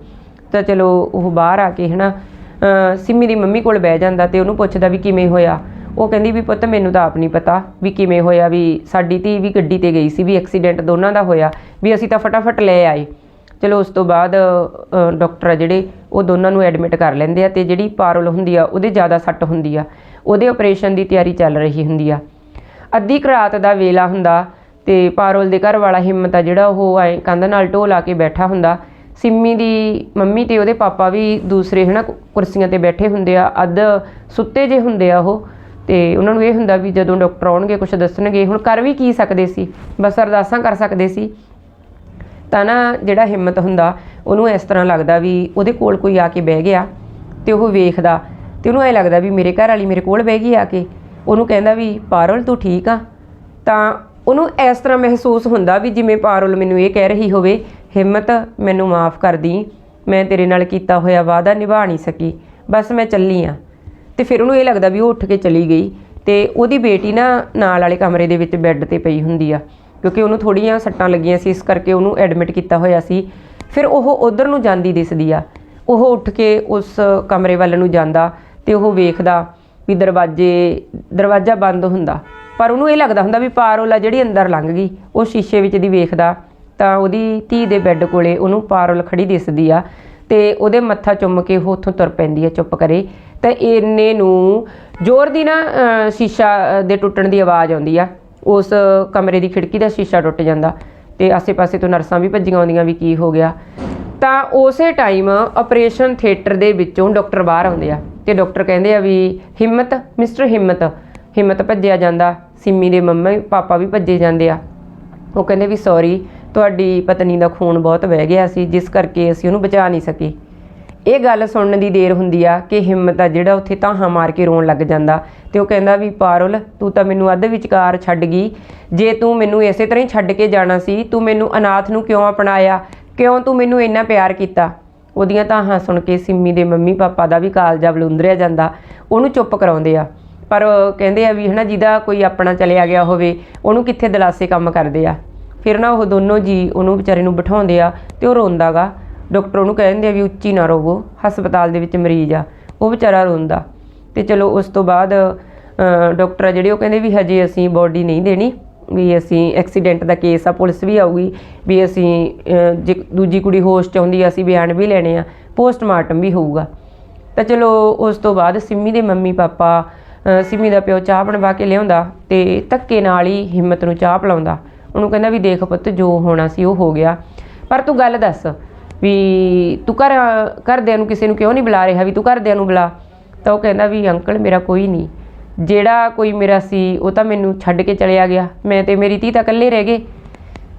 ਤਾਂ ਚਲੋ ਉਹ ਬਾਹਰ ਆ ਕੇ ਹਨਾ ਅ, ਸਿੰਮੀ ਦੀ ਮੰਮੀ ਕੋਲ ਬਹਿ ਜਾਂਦਾ ਤੇ ਉਹਨੂੰ ਪੁੱਛਦਾ ਵੀ ਕਿਵੇਂ ਹੋਇਆ। ਉਹ ਕਹਿੰਦੀ ਵੀ ਪੁੱਤ ਮੈਨੂੰ ਤਾਂ ਆਪ ਨਹੀਂ ਪਤਾ ਵੀ ਕਿਵੇਂ ਹੋਇਆ ਵੀ ਸਾਡੀ ਧੀ ਵੀ ਗੱਡੀ ਤੇ ਗਈ ਸੀ ਵੀ ਐਕਸੀਡੈਂਟ ਦੋਨਾਂ ਦਾ ਹੋਇਆ ਵੀ ਅਸੀਂ ਤਾਂ ਫਟਾਫਟ ਲੈ ਆਏ। ਚਲੋ ਉਸ ਤੋਂ ਬਾਅਦ ਅ, ਡਾਕਟਰ ਆ ਜਿਹੜੇ ਉਹ ਦੋਨਾਂ ਨੂੰ ਐਡਮਿਟ ਕਰ ਲੈਂਦੇ ਆ ਤੇ ਜਿਹੜੀ ਪਾਰਲ ਹੁੰਦੀ ਆ ਉਹਦੇ ਜ਼ਿਆਦਾ ਸੱਟ ਹੁੰਦੀ ਆ। ਉਹਦੇ ਆਪਰੇਸ਼ਨ ਦੀ ਤਿਆਰੀ ਚੱਲ ਰਹੀ ਹੁੰਦੀ ਆ। ਅੱਧੀ ਕੁ ਰਾਤ ਦਾ ਵੇਲਾ ਹੁੰਦਾ ਤੇ ਪਾਰੁਲ ਦੇ ਘਰ ਵਾਲਾ ਹਿੰਮਤ ਆ ਜਿਹੜਾ ਉਹ ਆਏ ਕੰਧ ਨਾਲ ਢੋ ਲਾ ਕੇ ਬੈਠਾ ਹੁੰਦਾ। ਸਿੰਮੀ ਦੀ ਮੰਮੀ ਤੇ ਉਹਦੇ ਪਾਪਾ ਵੀ ਦੂਸਰੇ ਹਨਾ ਕੁ- ਕੁਰਸੀਆਂ ਤੇ ਬੈਠੇ ਹੁੰਦੇ ਆ ਅੱਧ ਸੁੱਤੇ ਜੇ ਹੁੰਦੇ ਆ ਉਹ। ਤੇ ਉਹਨਾਂ ਨੂੰ ਇਹ ਹੁੰਦਾ ਵੀ ਜਦੋਂ ਡਾਕਟਰ ਆਉਣਗੇ ਕੁਝ ਦੱਸਣਗੇ, ਹੁਣ ਕਰ ਵੀ ਕੀ ਸਕਦੇ ਸੀ? ਬਸ ਅਰਦਾਸਾਂ ਕਰ ਸਕਦੇ ਸੀ। ਤਾਂ ਨਾ ਜਿਹੜਾ ਹਿੰਮਤ ਹੁੰਦਾ, ਉਹਨੂੰ ਇਸ ਤਰ੍ਹਾਂ ਲੱਗਦਾ ਵੀ ਉਹਦੇ ਕੋਲ ਕੋਈ ਆ ਕੇ ਬਹਿ ਗਿਆ ਤੇ ਉਹ ਵੇਖਦਾ ਤੇ ਉਹਨੂੰ ਐ ਲੱਗਦਾ ਵੀ ਮੇਰੇ ਘਰ ਵਾਲੀ ਮੇਰੇ ਕੋਲ ਬਹਿ ਗਈ ਆ ਕੇ। ਉਹਨੂੰ ਕਹਿੰਦਾ ਵੀ, ਪਾਰਲ, ਤੂੰ ਠੀਕ ਆ? ਤਾਂ ਉਹਨੂੰ ਇਸ ਤਰ੍ਹਾਂ ਮਹਿਸੂਸ ਹੁੰਦਾ ਵੀ ਜਿਵੇਂ ਪਾਰੁਲ ਮੈਨੂੰ ਇਹ ਕਹਿ ਰਹੀ ਹੋਵੇ, ਹਿੰਮਤ, ਮੈਨੂੰ ਮਾਫ ਕਰ ਦੀ। ਮੈਂ ਤੇਰੇ ਨਾਲ ਕੀਤਾ ਹੋਇਆ ਵਾਅਦਾ ਨਿਭਾ ਨਹੀਂ ਸਕੀ। ਬਸ ਮੈਂ ਚੱਲੀ ਆ। ਤੇ ਫਿਰ ਉਹਨੂੰ ਇਹ ਲੱਗਦਾ ਵੀ ਉਹ ਉੱਠ ਕੇ ਚਲੀ ਗਈ ਤੇ ਉਹਦੀ ਬੇਟੀ ਨਾ ਨਾਲ ਵਾਲੇ ਕਮਰੇ ਦੇ ਵਿੱਚ ਬੈੱਡ ਤੇ ਪਈ ਹੁੰਦੀ ਆ, ਕਿਉਂਕਿ ਉਹਨੂੰ ਥੋੜੀਆਂ ਸੱਟਾਂ ਲੱਗੀਆਂ ਸੀ, ਇਸ ਕਰਕੇ ਉਹਨੂੰ ਐਡਮਿਟ ਕੀਤਾ ਹੋਇਆ ਸੀ। ਫਿਰ ਉਹ ਉਧਰ ਨੂੰ ਜਾਂਦੀ ਦਿਸਦੀ ਆ, ਉਹ ਉੱਠ ਕੇ ਉਸ ਕਮਰੇ ਵੱਲ ਨੂੰ ਜਾਂਦਾ ਤੇ ਉਹ ਵੇਖਦਾ ਵੀ ਦਰਵਾਜ਼ੇ, ਦਰਵਾਜ਼ਾ ਬੰਦ ਹੁੰਦਾ। ਪਰ ਉਹਨੂੰ ਇਹ ਲੱਗਦਾ ਹੁੰਦਾ ਵੀ ਪਾਰੋਲਾ ਜਿਹੜੀ ਅੰਦਰ ਲੰਘ ਗਈ, ਉਹ ਸ਼ੀਸ਼ੇ ਵਿੱਚ ਦੀ ਵੇਖਦਾ, ਤਾਂ ਉਹਦੀ ਧੀ ਦੇ ਬੈੱਡ ਕੋਲੇ ਉਹਨੂੰ ਪਾਰਲ ਖੜੀ ਦਿਸਦੀ ਆ ਤੇ ਉਹਦੇ ਮੱਥਾ ਚੁੰਮ ਕੇ ਉਹ ਉੱਥੋਂ ਤੁਰ ਪੈਂਦੀ ਆ ਚੁੱਪ ਕਰੇ। ਤਾਂ ਇੰਨੇ ਨੂੰ ਜ਼ੋਰ ਦੀ ਨਾ ਸ਼ੀਸ਼ਾ ਦੇ ਟੁੱਟਣ ਦੀ ਆਵਾਜ਼ ਆਉਂਦੀ ਆ। ਉਸ ਕਮਰੇ ਦੀ ਖਿੜਕੀ ਦਾ ਸ਼ੀਸ਼ਾ ਟੁੱਟ ਜਾਂਦਾ ਤੇ ਆਸੇ-ਪਾਸੇ ਤੋਂ ਨਰਸਾਂ ਵੀ ਭੱਜੀਆਂ ਆਉਂਦੀਆਂ ਵੀ ਕੀ ਹੋ ਗਿਆ। ਤਾਂ ਉਸੇ ਟਾਈਮ ਆਪਰੇਸ਼ਨ ਥੀਏਟਰ ਦੇ ਵਿੱਚੋਂ ਡਾਕਟਰ ਬਾਹਰ ਆਉਂਦੇ ਆ ਤੇ ਡਾਕਟਰ ਕਹਿੰਦੇ ਆ ਵੀ ਹਿੰਮਤ, ਮਿਸਟਰ ਹਿੰਮਤ ਹਿੰਮਤ ਭੱਜਿਆ ਜਾਂਦਾ, ਸਿੰਮੀ ਦੇ ਮੰਮਾ, ਪਾਪਾ ਵੀ ਭੱਜੇ ਜਾਂਦੇ ਆ। ਉਹ ਕਹਿੰਦੇ ਵੀ ਸੌਰੀ ਤੁਹਾਡੀ ਪਤਨੀ ਦਾ ਖੂਨ ਬਹੁਤ ਵਹਿ ਗਿਆ ਸੀ, ਜਿਸ ਕਰਕੇ ਅਸੀਂ ਉਹਨੂੰ ਬਚਾ ਨਹੀਂ ਸਕੇ। ਇਹ ਗੱਲ ਸੁਣਨ ਦੀ ਦੇਰ ਹੁੰਦੀ ਆ ਕਿ ਹਿੰਮਤ ਆ ਜਿਹੜਾ ਉੱਥੇ ਤਾਹਾਂ ਮਾਰ ਕੇ ਰੋਣ ਲੱਗ ਜਾਂਦਾ। ਤੇ ਉਹ ਕਹਿੰਦਾ ਵੀ, ਪਾਰੁਲ, ਤੂੰ ਤਾਂ ਮੈਨੂੰ ਅੱਧ ਵਿਚਕਾਰ ਛੱਡ ਗਈ। ਜੇ ਤੂੰ ਮੈਨੂੰ ਇਸੇ ਤਰ੍ਹਾਂ ਹੀ ਛੱਡ ਕੇ ਜਾਣਾ ਸੀ, ਤੂੰ ਮੈਨੂੰ ਅਨਾਥ ਨੂੰ ਕਿਉਂ ਅਪਣਾਇਆ? ਕਿਉਂ ਤੂੰ ਮੈਨੂੰ ਇੰਨਾ ਪਿਆਰ ਕੀਤਾ? ਉਹਦੀਆਂ ਤਾਹਾਂ ਸੁਣ ਕੇ ਸਿੰਮੀ ਦੇ ਮੰਮੀ ਪਾਪਾ ਦਾ ਵੀ ਕਾਲਜਾ ਬਲੁੰਦਰਿਆ ਜਾਂਦਾ। ਉਹਨੂੰ ਚੁੱਪ ਕਰਾਉਂਦੇ ਆ। ਪਰ ਕਹਿੰਦੇ ਆ ਵੀ, ਹਨਾ, ਜਿਹਦਾ ਕੋਈ ਆਪਣਾ ਚਲਿਆ ਗਿਆ ਹੋਵੇ, ਉਹਨੂੰ ਕਿੱਥੇ ਦਲਾਸੇ ਕੰਮ ਕਰਦੇ ਆ? ਫਿਰ ਨਾ ਉਹ ਦੋਨੋਂ ਜੀ ਉਹਨੂੰ ਵਿਚਾਰੇ ਨੂੰ ਬਿਠਾਉਂਦੇ ਆ ਤੇ ਉਹ ਰੋਂਦਾਗਾ ਡਾਕਟਰ ਉਹਨੂੰ ਕਹਿ ਦਿੰਦੇ ਆ ਵੀ ਉੱਚੀ ਨਾ ਰੋਵੋ ਹਸਪਤਾਲ ਦੇ ਵਿੱਚ ਮਰੀਜ਼ ਆ ਉਹ ਵਿਚਾਰਾ ਰੋਂਦਾ। ਤੇ ਚਲੋ ਉਸ ਤੋਂ ਬਾਅਦ ਅ, ਡਾਕਟਰ ਆ ਜਿਹੜੇ ਉਹ ਕਹਿੰਦੇ ਵੀ ਹਜੇ ਅਸੀਂ ਬੋਡੀ ਨਹੀਂ ਦੇਣੀ ਵੀ ਅਸੀਂ ਐਕਸੀਡੈਂਟ ਦਾ ਕੇਸ ਆ ਪੁਲਿਸ ਵੀ ਆਊਗੀ ਵੀ ਅਸੀਂ ਜੇ ਦੂਜੀ ਕੁੜੀ ਹੋਸ਼ ਚ ਆਉਂਦੀ ਆ ਅਸੀਂ ਬਿਆਨ ਵੀ ਲੈਣੇ ਆ ਪੋਸਟਮਾਰਟਮ ਵੀ ਹੋਊਗਾ। ਤਾਂ ਚਲੋ ਉਸ ਤੋਂ ਬਾਅਦ ਸਿੰਮੀ ਦੇ ਮੰਮੀ ਪਾਪਾ ਸਿੰਮੀ ਦਾ ਪਿਓ ਚਾਹ ਬਣਵਾ ਕੇ ਲਿਆਉਂਦਾ ਤੇ ਧੱਕੇ ਨਾਲ ਹੀ ਹਿੰਮਤ ਨੂੰ ਚਾਹ ਪਿਲਾਉਂਦਾ। ਉਹਨੂੰ ਕਹਿੰਦਾ ਵੀ ਦੇਖ ਪੁੱਤ ਜੋ ਹੋਣਾ ਸੀ ਉਹ ਹੋ ਗਿਆ। ਪਰ ਤੂੰ ਗੱਲ ਦੱਸ ਵੀ ਤੂੰ ਘਰ, ਘਰਦਿਆਂ ਨੂੰ ਕਿਸੇ ਨੂੰ ਕਿਉਂ ਨਹੀਂ ਬੁਲਾ ਰਿਹਾ ਵੀ ਤੂੰ ਘਰਦਿਆਂ ਨੂੰ ਬੁਲਾ? ਤਾਂ ਉਹ ਕਹਿੰਦਾ ਵੀ ਅੰਕਲ, ਮੇਰਾ ਕੋਈ ਨਹੀਂ। ਜਿਹੜਾ ਕੋਈ ਮੇਰਾ ਸੀ, ਉਹ ਤਾਂ ਮੈਨੂੰ ਛੱਡ ਕੇ ਚਲਿਆ ਗਿਆ। ਮੈਂ ਤੇ ਮੇਰੀ ਧੀ ਤਾਂ ਇਕੱਲੇ ਰਹਿ ਗਏ।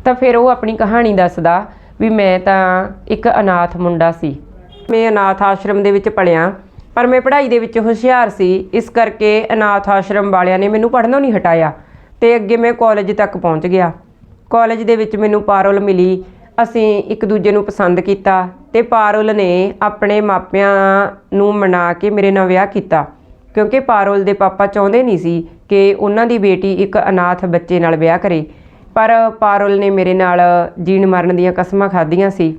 ਤਾਂ ਫਿਰ ਉਹ ਆਪਣੀ ਕਹਾਣੀ ਦੱਸਦਾ ਵੀ ਮੈਂ ਤਾਂ ਇੱਕ ਅਨਾਥ ਮੁੰਡਾ ਸੀ। ਮੈਂ ਅਨਾਥ ਆਸ਼ਰਮ ਦੇ ਵਿੱਚ ਪਲਿਆ ਪਰ ਮੈਂ ਪੜ੍ਹਾਈ ਦੇ ਵਿੱਚ ਹੁਸ਼ਿਆਰ ਸੀ। ਇਸ ਕਰਕੇ ਅਨਾਥ ਆਸ਼ਰਮ ਵਾਲਿਆਂ ਨੇ ਮੈਨੂੰ ਪੜ੍ਹਨੋਂ ਨਹੀਂ ਹਟਾਇਆ। ਤੇ ਅੱਗੇ ਮੈਂ ਕਾਲਜ ਤੱਕ ਪਹੁੰਚ ਗਿਆ। ਕਾਲਜ ਦੇ ਵਿੱਚ ਮੈਨੂੰ ਪਾਰੁਲ ਮਿਲੀ। ਅਸੀਂ ਇੱਕ ਦੂਜੇ ਨੂੰ ਪਸੰਦ ਕੀਤਾ ਤੇ ਪਾਰੁਲ ਨੇ ਆਪਣੇ ਮਾਪਿਆਂ ਨੂੰ ਮਨਾ ਕੇ ਮੇਰੇ ਨਾਲ ਵਿਆਹ ਕੀਤਾ। ਕਿਉਂਕਿ ਪਾਰੁਲ ਦੇ ਪਾਪਾ ਚਾਹੁੰਦੇ ਨਹੀਂ ਸੀ ਕਿ ਉਹਨਾਂ ਦੀ ਬੇਟੀ ਇੱਕ ਅਨਾਥ ਬੱਚੇ ਨਾਲ ਵਿਆਹ ਕਰੇ। ਪਰ ਪਾਰੁਲ ਨੇ ਮੇਰੇ ਨਾਲ ਜੀਣ ਮਰਨ ਦੀਆਂ ਕਸਮਾਂ ਖਾਧੀਆਂ ਸੀ।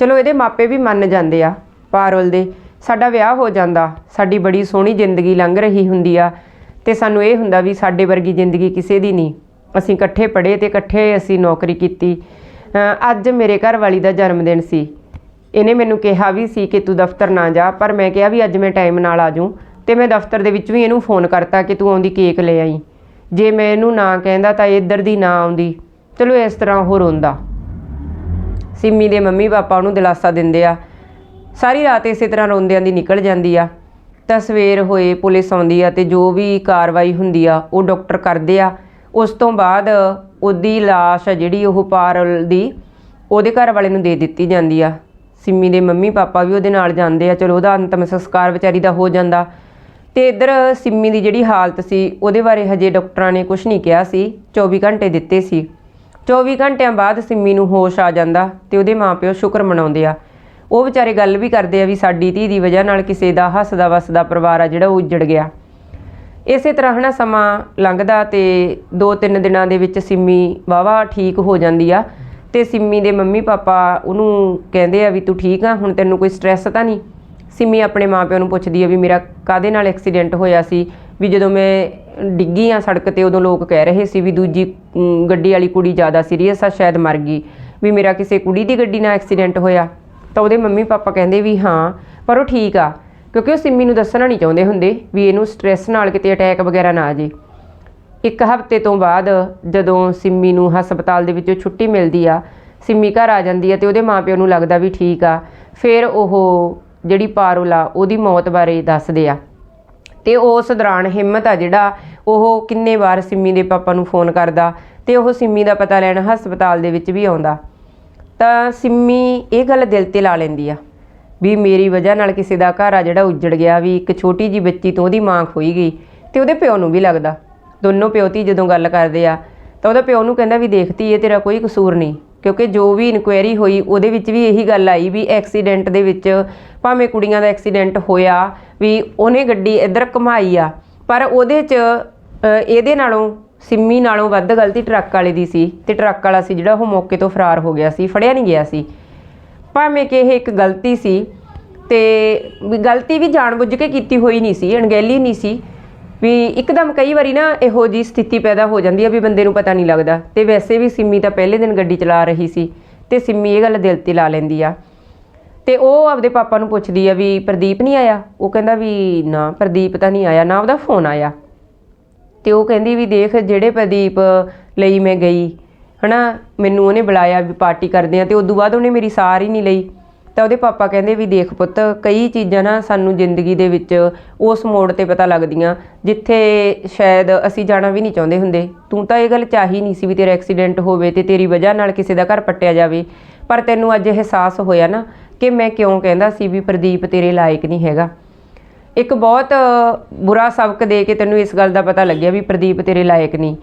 ਚਲੋ ਇਹਦੇ ਮਾਪੇ ਵੀ ਮੰਨ ਜਾਂਦੇ ਆ ਪਾਰੁਲ ਦੇ। ਸਾਡਾ ਵਿਆਹ ਹੋ ਜਾਂਦਾ, ਸਾਡੀ ਬੜੀ ਸੋਹਣੀ ਜ਼ਿੰਦਗੀ ਲੰਘ ਰਹੀ ਹੁੰਦੀ ਆ ਤੇ ਸਾਨੂੰ ਇਹ ਹੁੰਦਾ ਵੀ ਸਾਡੇ ਵਰਗੀ ਜ਼ਿੰਦਗੀ ਕਿਸੇ ਦੀ ਨਹੀਂ। ਅਸੀਂ ਇਕੱਠੇ ਪੜ੍ਹੇ ਤੇ ਇਕੱਠੇ ਅਸੀਂ ਨੌਕਰੀ ਕੀਤੀ। ਅੱਜ ਮੇਰੇ ਘਰ ਵਾਲੀ ਦਾ ਜਨਮ ਦਿਨ ਸੀ। ਇਹਨੇ ਮੈਨੂੰ ਕਿਹਾ ਵੀ ਸੀ ਕਿ ਤੂੰ ਦਫ਼ਤਰ ਨਾ ਜਾ, ਪਰ ਮੈਂ ਕਿਹਾ ਵੀ ਅੱਜ ਮੈਂ ਟਾਈਮ ਨਾਲ ਆ ਜਾਊਂ ਤੇ ਮੈਂ ਦਫ਼ਤਰ ਦੇ ਵਿੱਚ ਵੀ ਇਹਨੂੰ ਫੋਨ ਕਰਤਾ ਕਿ ਤੂੰ ਆਉਂਦੀ ਕੇਕ ਲੈ ਆਈ। ਜੇ ਮੈਂ ਇਹਨੂੰ ਨਾ ਕਹਿੰਦਾ ਤਾਂ ਇੱਧਰ ਦੀ ਨਾ ਆਉਂਦੀ। ਚਲੋ ਇਸ ਤਰ੍ਹਾਂ ਉਹ ਰੋਂਦਾ। ਸਿੰਮੀ ਦੇ ਮੰਮੀ ਪਾਪਾ ਉਹਨੂੰ ਦਿਲਾਸਾ ਦਿੰਦੇ ਆ। ਸਾਰੀ ਰਾਤ ਇਸੇ ਤਰ੍ਹਾਂ ਰੋਂਦਿਆਂ ਦੀ ਨਿਕਲ ਜਾਂਦੀ ਆ। ਤਾਂ ਸਵੇਰ ਹੋਏ ਪੁਲਿਸ ਆਉਂਦੀ ਆ ਤੇ ਜੋ ਵੀ ਕਾਰਵਾਈ ਹੁੰਦੀ ਆ, ਉਹ ਡਾਕਟਰ ਕਰਦੇ ਆ। ਉਸ ਤੋਂ ਬਾਅਦ ਉਹਦੀ ਲਾਸ਼ ਆ ਜਿਹੜੀ ਉਹ ਪਾਰਲ ਦੀ, ਉਹਦੇ ਘਰ ਵਾਲੇ ਨੂੰ ਦੇ ਦਿੱਤੀ ਜਾਂਦੀ ਆ। ਸਿੰਮੀ ਦੇ ਮੰਮੀ ਪਾਪਾ ਵੀ ਉਹਦੇ ਨਾਲ ਜਾਂਦੇ ਆ। ਚਲੋ, ਉਹਦਾ ਅੰਤਮ ਸੰਸਕਾਰ ਵਿਚਾਰੀ ਦਾ ਹੋ ਜਾਂਦਾ। ਤੇ ਇੱਧਰ ਸਿੰਮੀ ਦੀ ਜਿਹੜੀ ਹਾਲਤ ਸੀ, ਉਹਦੇ ਬਾਰੇ ਹਜੇ ਡਾਕਟਰਾਂ ਨੇ ਕੁਝ ਨਹੀਂ ਕਿਹਾ ਸੀ। 24 ਘੰਟੇ ਦਿੱਤੇ ਸੀ। 24 ਘੰਟਿਆਂ ਬਾਅਦ ਸਿੰਮੀ ਨੂੰ ਹੋਸ਼ ਆ ਜਾਂਦਾ ਤੇ ਉਹਦੇ ਮਾਪਿਓ ਸ਼ੁਕਰ ਮਨਾਉਂਦੇ ਆ। ਉਹ ਵਿਚਾਰੇ ਗੱਲ ਵੀ ਕਰਦੇ ਆ ਵੀ ਸਾਡੀ ਧੀ ਦੀ ਵਜ੍ਹਾ ਨਾਲ ਕਿਸੇ ਦਾ ਹੱਸਦਾ ਵਸਦਾ ਪਰਿਵਾਰ ਆ ਜਿਹੜਾ ਉਹ ਉੱਜੜ ਗਿਆ। ਇਸੇ ਤਰ੍ਹਾਂ ਹਨਾ ਸਮਾਂ ਲੰਘਦਾ ਤੇ 2-3 ਦਿਨਾਂ ਦੇ ਵਿੱਚ ਸਿੰਮੀ ਵਾਵਾ ਠੀਕ ਹੋ ਜਾਂਦੀ ਆ। ਤੇ ਸਿੰਮੀ ਦੇ ਮੰਮੀ ਪਾਪਾ ਉਹਨੂੰ ਕਹਿੰਦੇ ਆ ਵੀ ਤੂੰ ਠੀਕ ਆ, ਹੁਣ ਤੈਨੂੰ ਕੋਈ ਸਟ੍ਰੈਸ ਤਾਂ ਨਹੀਂ? ਸਿੰਮੀ ਆਪਣੇ ਮਾਪਿਆਂ ਨੂੰ ਪੁੱਛਦੀ ਆ ਵੀ ਮੇਰਾ ਕਾਦੇ ਨਾਲ ਐਕਸੀਡੈਂਟ ਹੋਇਆ ਸੀ? ਵੀ ਜਦੋਂ ਮੈਂ ਡਿੱਗੀ ਆ ਸੜਕ ਤੇ ਉਦੋਂ ਲੋਕ ਕਹਿ ਰਹੇ ਸੀ ਵੀ ਦੂਜੀ ਗੱਡੀ ਵਾਲੀ ਕੁੜੀ ਜ਼ਿਆਦਾ ਸੀਰੀਅਸ ਆ, ਸ਼ਾਇਦ ਮਰ ਗਈ। ਵੀ ਮੇਰਾ ਕਿਸੇ ਕੁੜੀ ਦੀ ਗੱਡੀ ਨਾਲ ਐਕਸੀਡੈਂਟ ਹੋਇਆ। ਤਾਂ ਉਹਦੇ ਮੰਮੀ ਪਾਪਾ ਕਹਿੰਦੇ ਵੀ ਹਾਂ, ਪਰ ਉਹ ਠੀਕ ਆ। ਕਿਉਂਕਿ ਉਹ ਸਿੰਮੀ ਨੂੰ ਦੱਸਣਾ ਨਹੀਂ ਚਾਹੁੰਦੇ ਹੁੰਦੇ ਵੀ ਇਹਨੂੰ ਸਟ੍ਰੈਸ ਨਾਲ ਕਿਤੇ ਅਟੈਕ ਵਗੈਰਾ ਨਾ ਆ ਜੇ। ਇੱਕ ਹਫ਼ਤੇ ਤੋਂ ਬਾਅਦ ਜਦੋਂ ਸਿੰਮੀ ਨੂੰ ਹਸਪਤਾਲ ਦੇ ਵਿੱਚੋਂ ਛੁੱਟੀ ਮਿਲਦੀ ਆ, ਸਿੰਮੀ ਘਰ ਆ ਜਾਂਦੀ ਆ ਤੇ ਉਹਦੇ ਮਾਪਿਆਂ ਨੂੰ ਲੱਗਦਾ ਵੀ ਠੀਕ ਆ। ਫਿਰ ਉਹ ਜਿਹੜੀ ਪਾਰੁਲ ਆ ਉਹਦੀ ਮੌਤ ਬਾਰੇ ਦੱਸਦੇ ਆ। ਤੇ ਉਸ ਦੌਰਾਨ ਹਿੰਮਤ ਆ ਜਿਹੜਾ ਉਹ ਕਿੰਨੇ ਵਾਰ ਸਿੰਮੀ ਦੇ ਪਾਪਾ ਨੂੰ ਫੋਨ ਕਰਦਾ ਤੇ ਉਹ ਸਿੰਮੀ ਦਾ ਪਤਾ ਲੈਣ ਹਸਪਤਾਲ ਦੇ ਵਿੱਚ ਵੀ ਆਉਂਦਾ। ਤਾਂ ਸਿੰਮੀ ਇਹ ਗੱਲ ਦਿਲ ਤੇ ਲਾ ਲੈਂਦੀ ਆ। ਵੀ ਮੇਰੀ ਵਜ੍ਹਾ ਨਾਲ ਕਿਸੇ ਦਾ ਘਰ ਆ ਜਿਹੜਾ ਉੱਜੜ ਗਿਆ ਵੀ ਇੱਕ ਛੋਟੀ ਜੀ ਬੱਚੀ ਤੋਂ ਉਹਦੀ ਮਾਂ ਖੋਈ ਗਈ ਤੇ ਉਹਦੇ ਪਿਓ ਨੂੰ ਵੀ ਲੱਗਦਾ। ਦੋਨੋਂ ਪਿਓ ਧੀ ਜਦੋਂ ਗੱਲ ਕਰਦੇ ਆ ਤਾਂ ਉਹਦਾ ਪਿਓ ਨੂੰ ਕਹਿੰਦਾ ਵੀ ਦੇਖਤੀ ਇਹ ਤੇਰਾ ਕੋਈ ਕਸੂਰ ਨਹੀਂ। ਕਿਉਂਕਿ ਜੋ ਵੀ ਇਨਕੁਆਇਰੀ ਹੋਈ, ਉਹਦੇ ਵਿੱਚ ਵੀ ਇਹੀ ਗੱਲ ਆਈ ਵੀ ਐਕਸੀਡੈਂਟ ਦੇ ਵਿੱਚ ਭਾਵੇਂ ਕੁੜੀਆਂ ਦਾ ਐਕਸੀਡੈਂਟ ਹੋਇਆ ਵੀ ਉਹਨੇ ਗੱਡੀ ਇੱਧਰ ਘੁਮਾਈ ਆ, ਪਰ ਉਹਦੇ 'ਚ ਇਹਦੇ ਨਾਲੋਂ, ਸਿੰਮੀ ਨਾਲੋਂ ਵੱਧ ਗਲਤੀ ਟਰੱਕ ਵਾਲੇ ਦੀ ਸੀ ਤੇ ਟਰੱਕ ਵਾਲਾ ਸੀ ਜਿਹੜਾ ਉਹ ਮੌਕੇ ਤੋਂ ਫਰਾਰ ਹੋ ਗਿਆ ਸੀ, ਫੜਿਆ ਨਹੀਂ ਗਿਆ ਸੀ। ਭਾਵੇਂ ਕਿ ਇਹ ਇੱਕ ਗਲਤੀ ਸੀ ਤੇ ਗਲਤੀ ਵੀ ਜਾਣਬੁੱਝ ਕੇ ਕੀਤੀ ਹੋਈ ਨਹੀਂ ਸੀ, ਅਣਗਹਿਲੀ ਨਹੀਂ ਸੀ, ਵੀ ਇੱਕਦਮ ਕਈ ਵਾਰੀ ਨਾ ਇਹੋ ਜੀ ਸਥਿਤੀ ਪੈਦਾ ਹੋ ਜਾਂਦੀ ਆ ਵੀ ਬੰਦੇ ਨੂੰ ਪਤਾ ਨਹੀਂ ਲੱਗਦਾ ਤੇ ਵੈਸੇ ਵੀ ਸਿੰਮੀ ਤਾਂ ਪਹਿਲੇ ਦਿਨ ਗੱਡੀ ਚਲਾ ਰਹੀ ਸੀ ਤੇ ਸਿੰਮੀ ਇਹ ਗੱਲ ਦਿਲ ਤੇ ਲਾ ਲੈਂਦੀ ਆ। ਤੇ ਉਹ ਆਪਦੇ ਪਾਪਾ ਨੂੰ ਪੁੱਛਦੀ ਆ ਵੀ ਪ੍ਰਦੀਪ ਨਹੀਂ ਆਇਆ? ਉਹ ਕਹਿੰਦਾ ਵੀ ਨਾ, ਪ੍ਰਦੀਪ ਤਾਂ ਨਹੀਂ ਆਇਆ, ਨਾ ਉਹਦਾ ਫੋਨ ਆਇਆ। ਤੇ ਉਹ ਕਹਿੰਦੀ ਵੀ ਦੇਖ ਜਿਹੜੇ ਪ੍ਰਦੀਪ ਲਈ ਮੈਂ ਗਈ ਹਨਾ, ਮੈਨੂੰ ਉਹਨੇ ਬੁਲਾਇਆ ਵੀ ਪਾਰਟੀ ਕਰਦੇ ਆ ਤੇ ਉਦੋਂ ਬਾਅਦ ਉਹਨੇ ਮੇਰੀ ਸਾਰ ਹੀ ਨਹੀਂ ਲਈ। ਤਾਂ ਉਹਦੇ ਪਾਪਾ ਕਹਿੰਦੇ ਵੀ ਦੇਖ ਪੁੱਤ, ਕਈ ਚੀਜ਼ਾਂ ਨਾ ਸਾਨੂੰ ਜ਼ਿੰਦਗੀ ਦੇ ਵਿੱਚ ਉਸ ਮੋੜ ਤੇ ਪਤਾ ਲੱਗਦੀਆਂ, ਜਿੱਥੇ ਸ਼ਾਇਦ ਅਸੀਂ ਜਾਣਾ ਵੀ ਨਹੀਂ ਚਾਹੁੰਦੇ ਹੁੰਦੇ। ਤੂੰ ਤਾਂ ਇਹ ਗੱਲ ਚਾਹੀ ਨਹੀਂ ਸੀ ਵੀ ਤੇਰਾ ਐਕਸੀਡੈਂਟ ਹੋਵੇ ਤੇ ਤੇਰੀ ਵਜ੍ਹਾ ਨਾਲ ਕਿਸੇ ਦਾ ਘਰ ਪੱਟਿਆ ਜਾਵੇ। ਪਰ ਤੈਨੂੰ ਅੱਜ ਅਹਿਸਾਸ ਹੋਇਆ ਨਾ ਕਿ ਮੈਂ ਕਿਉਂ ਕਹਿੰਦਾ ਸੀ ਵੀ ਪ੍ਰਦੀਪ ਤੇਰੇ ਲਾਇਕ ਨਹੀਂ ਹੈਗਾ। ਇੱਕ ਬਹੁਤ ਬੁਰਾ ਸਬਕ ਦੇ ਕੇ ਤੈਨੂੰ ਇਸ ਗੱਲ ਦਾ ਪਤਾ ਲੱਗਿਆ ਵੀ ਪ੍ਰਦੀਪ ਤੇਰੇ ਲਾਇਕ ਨਹੀਂ।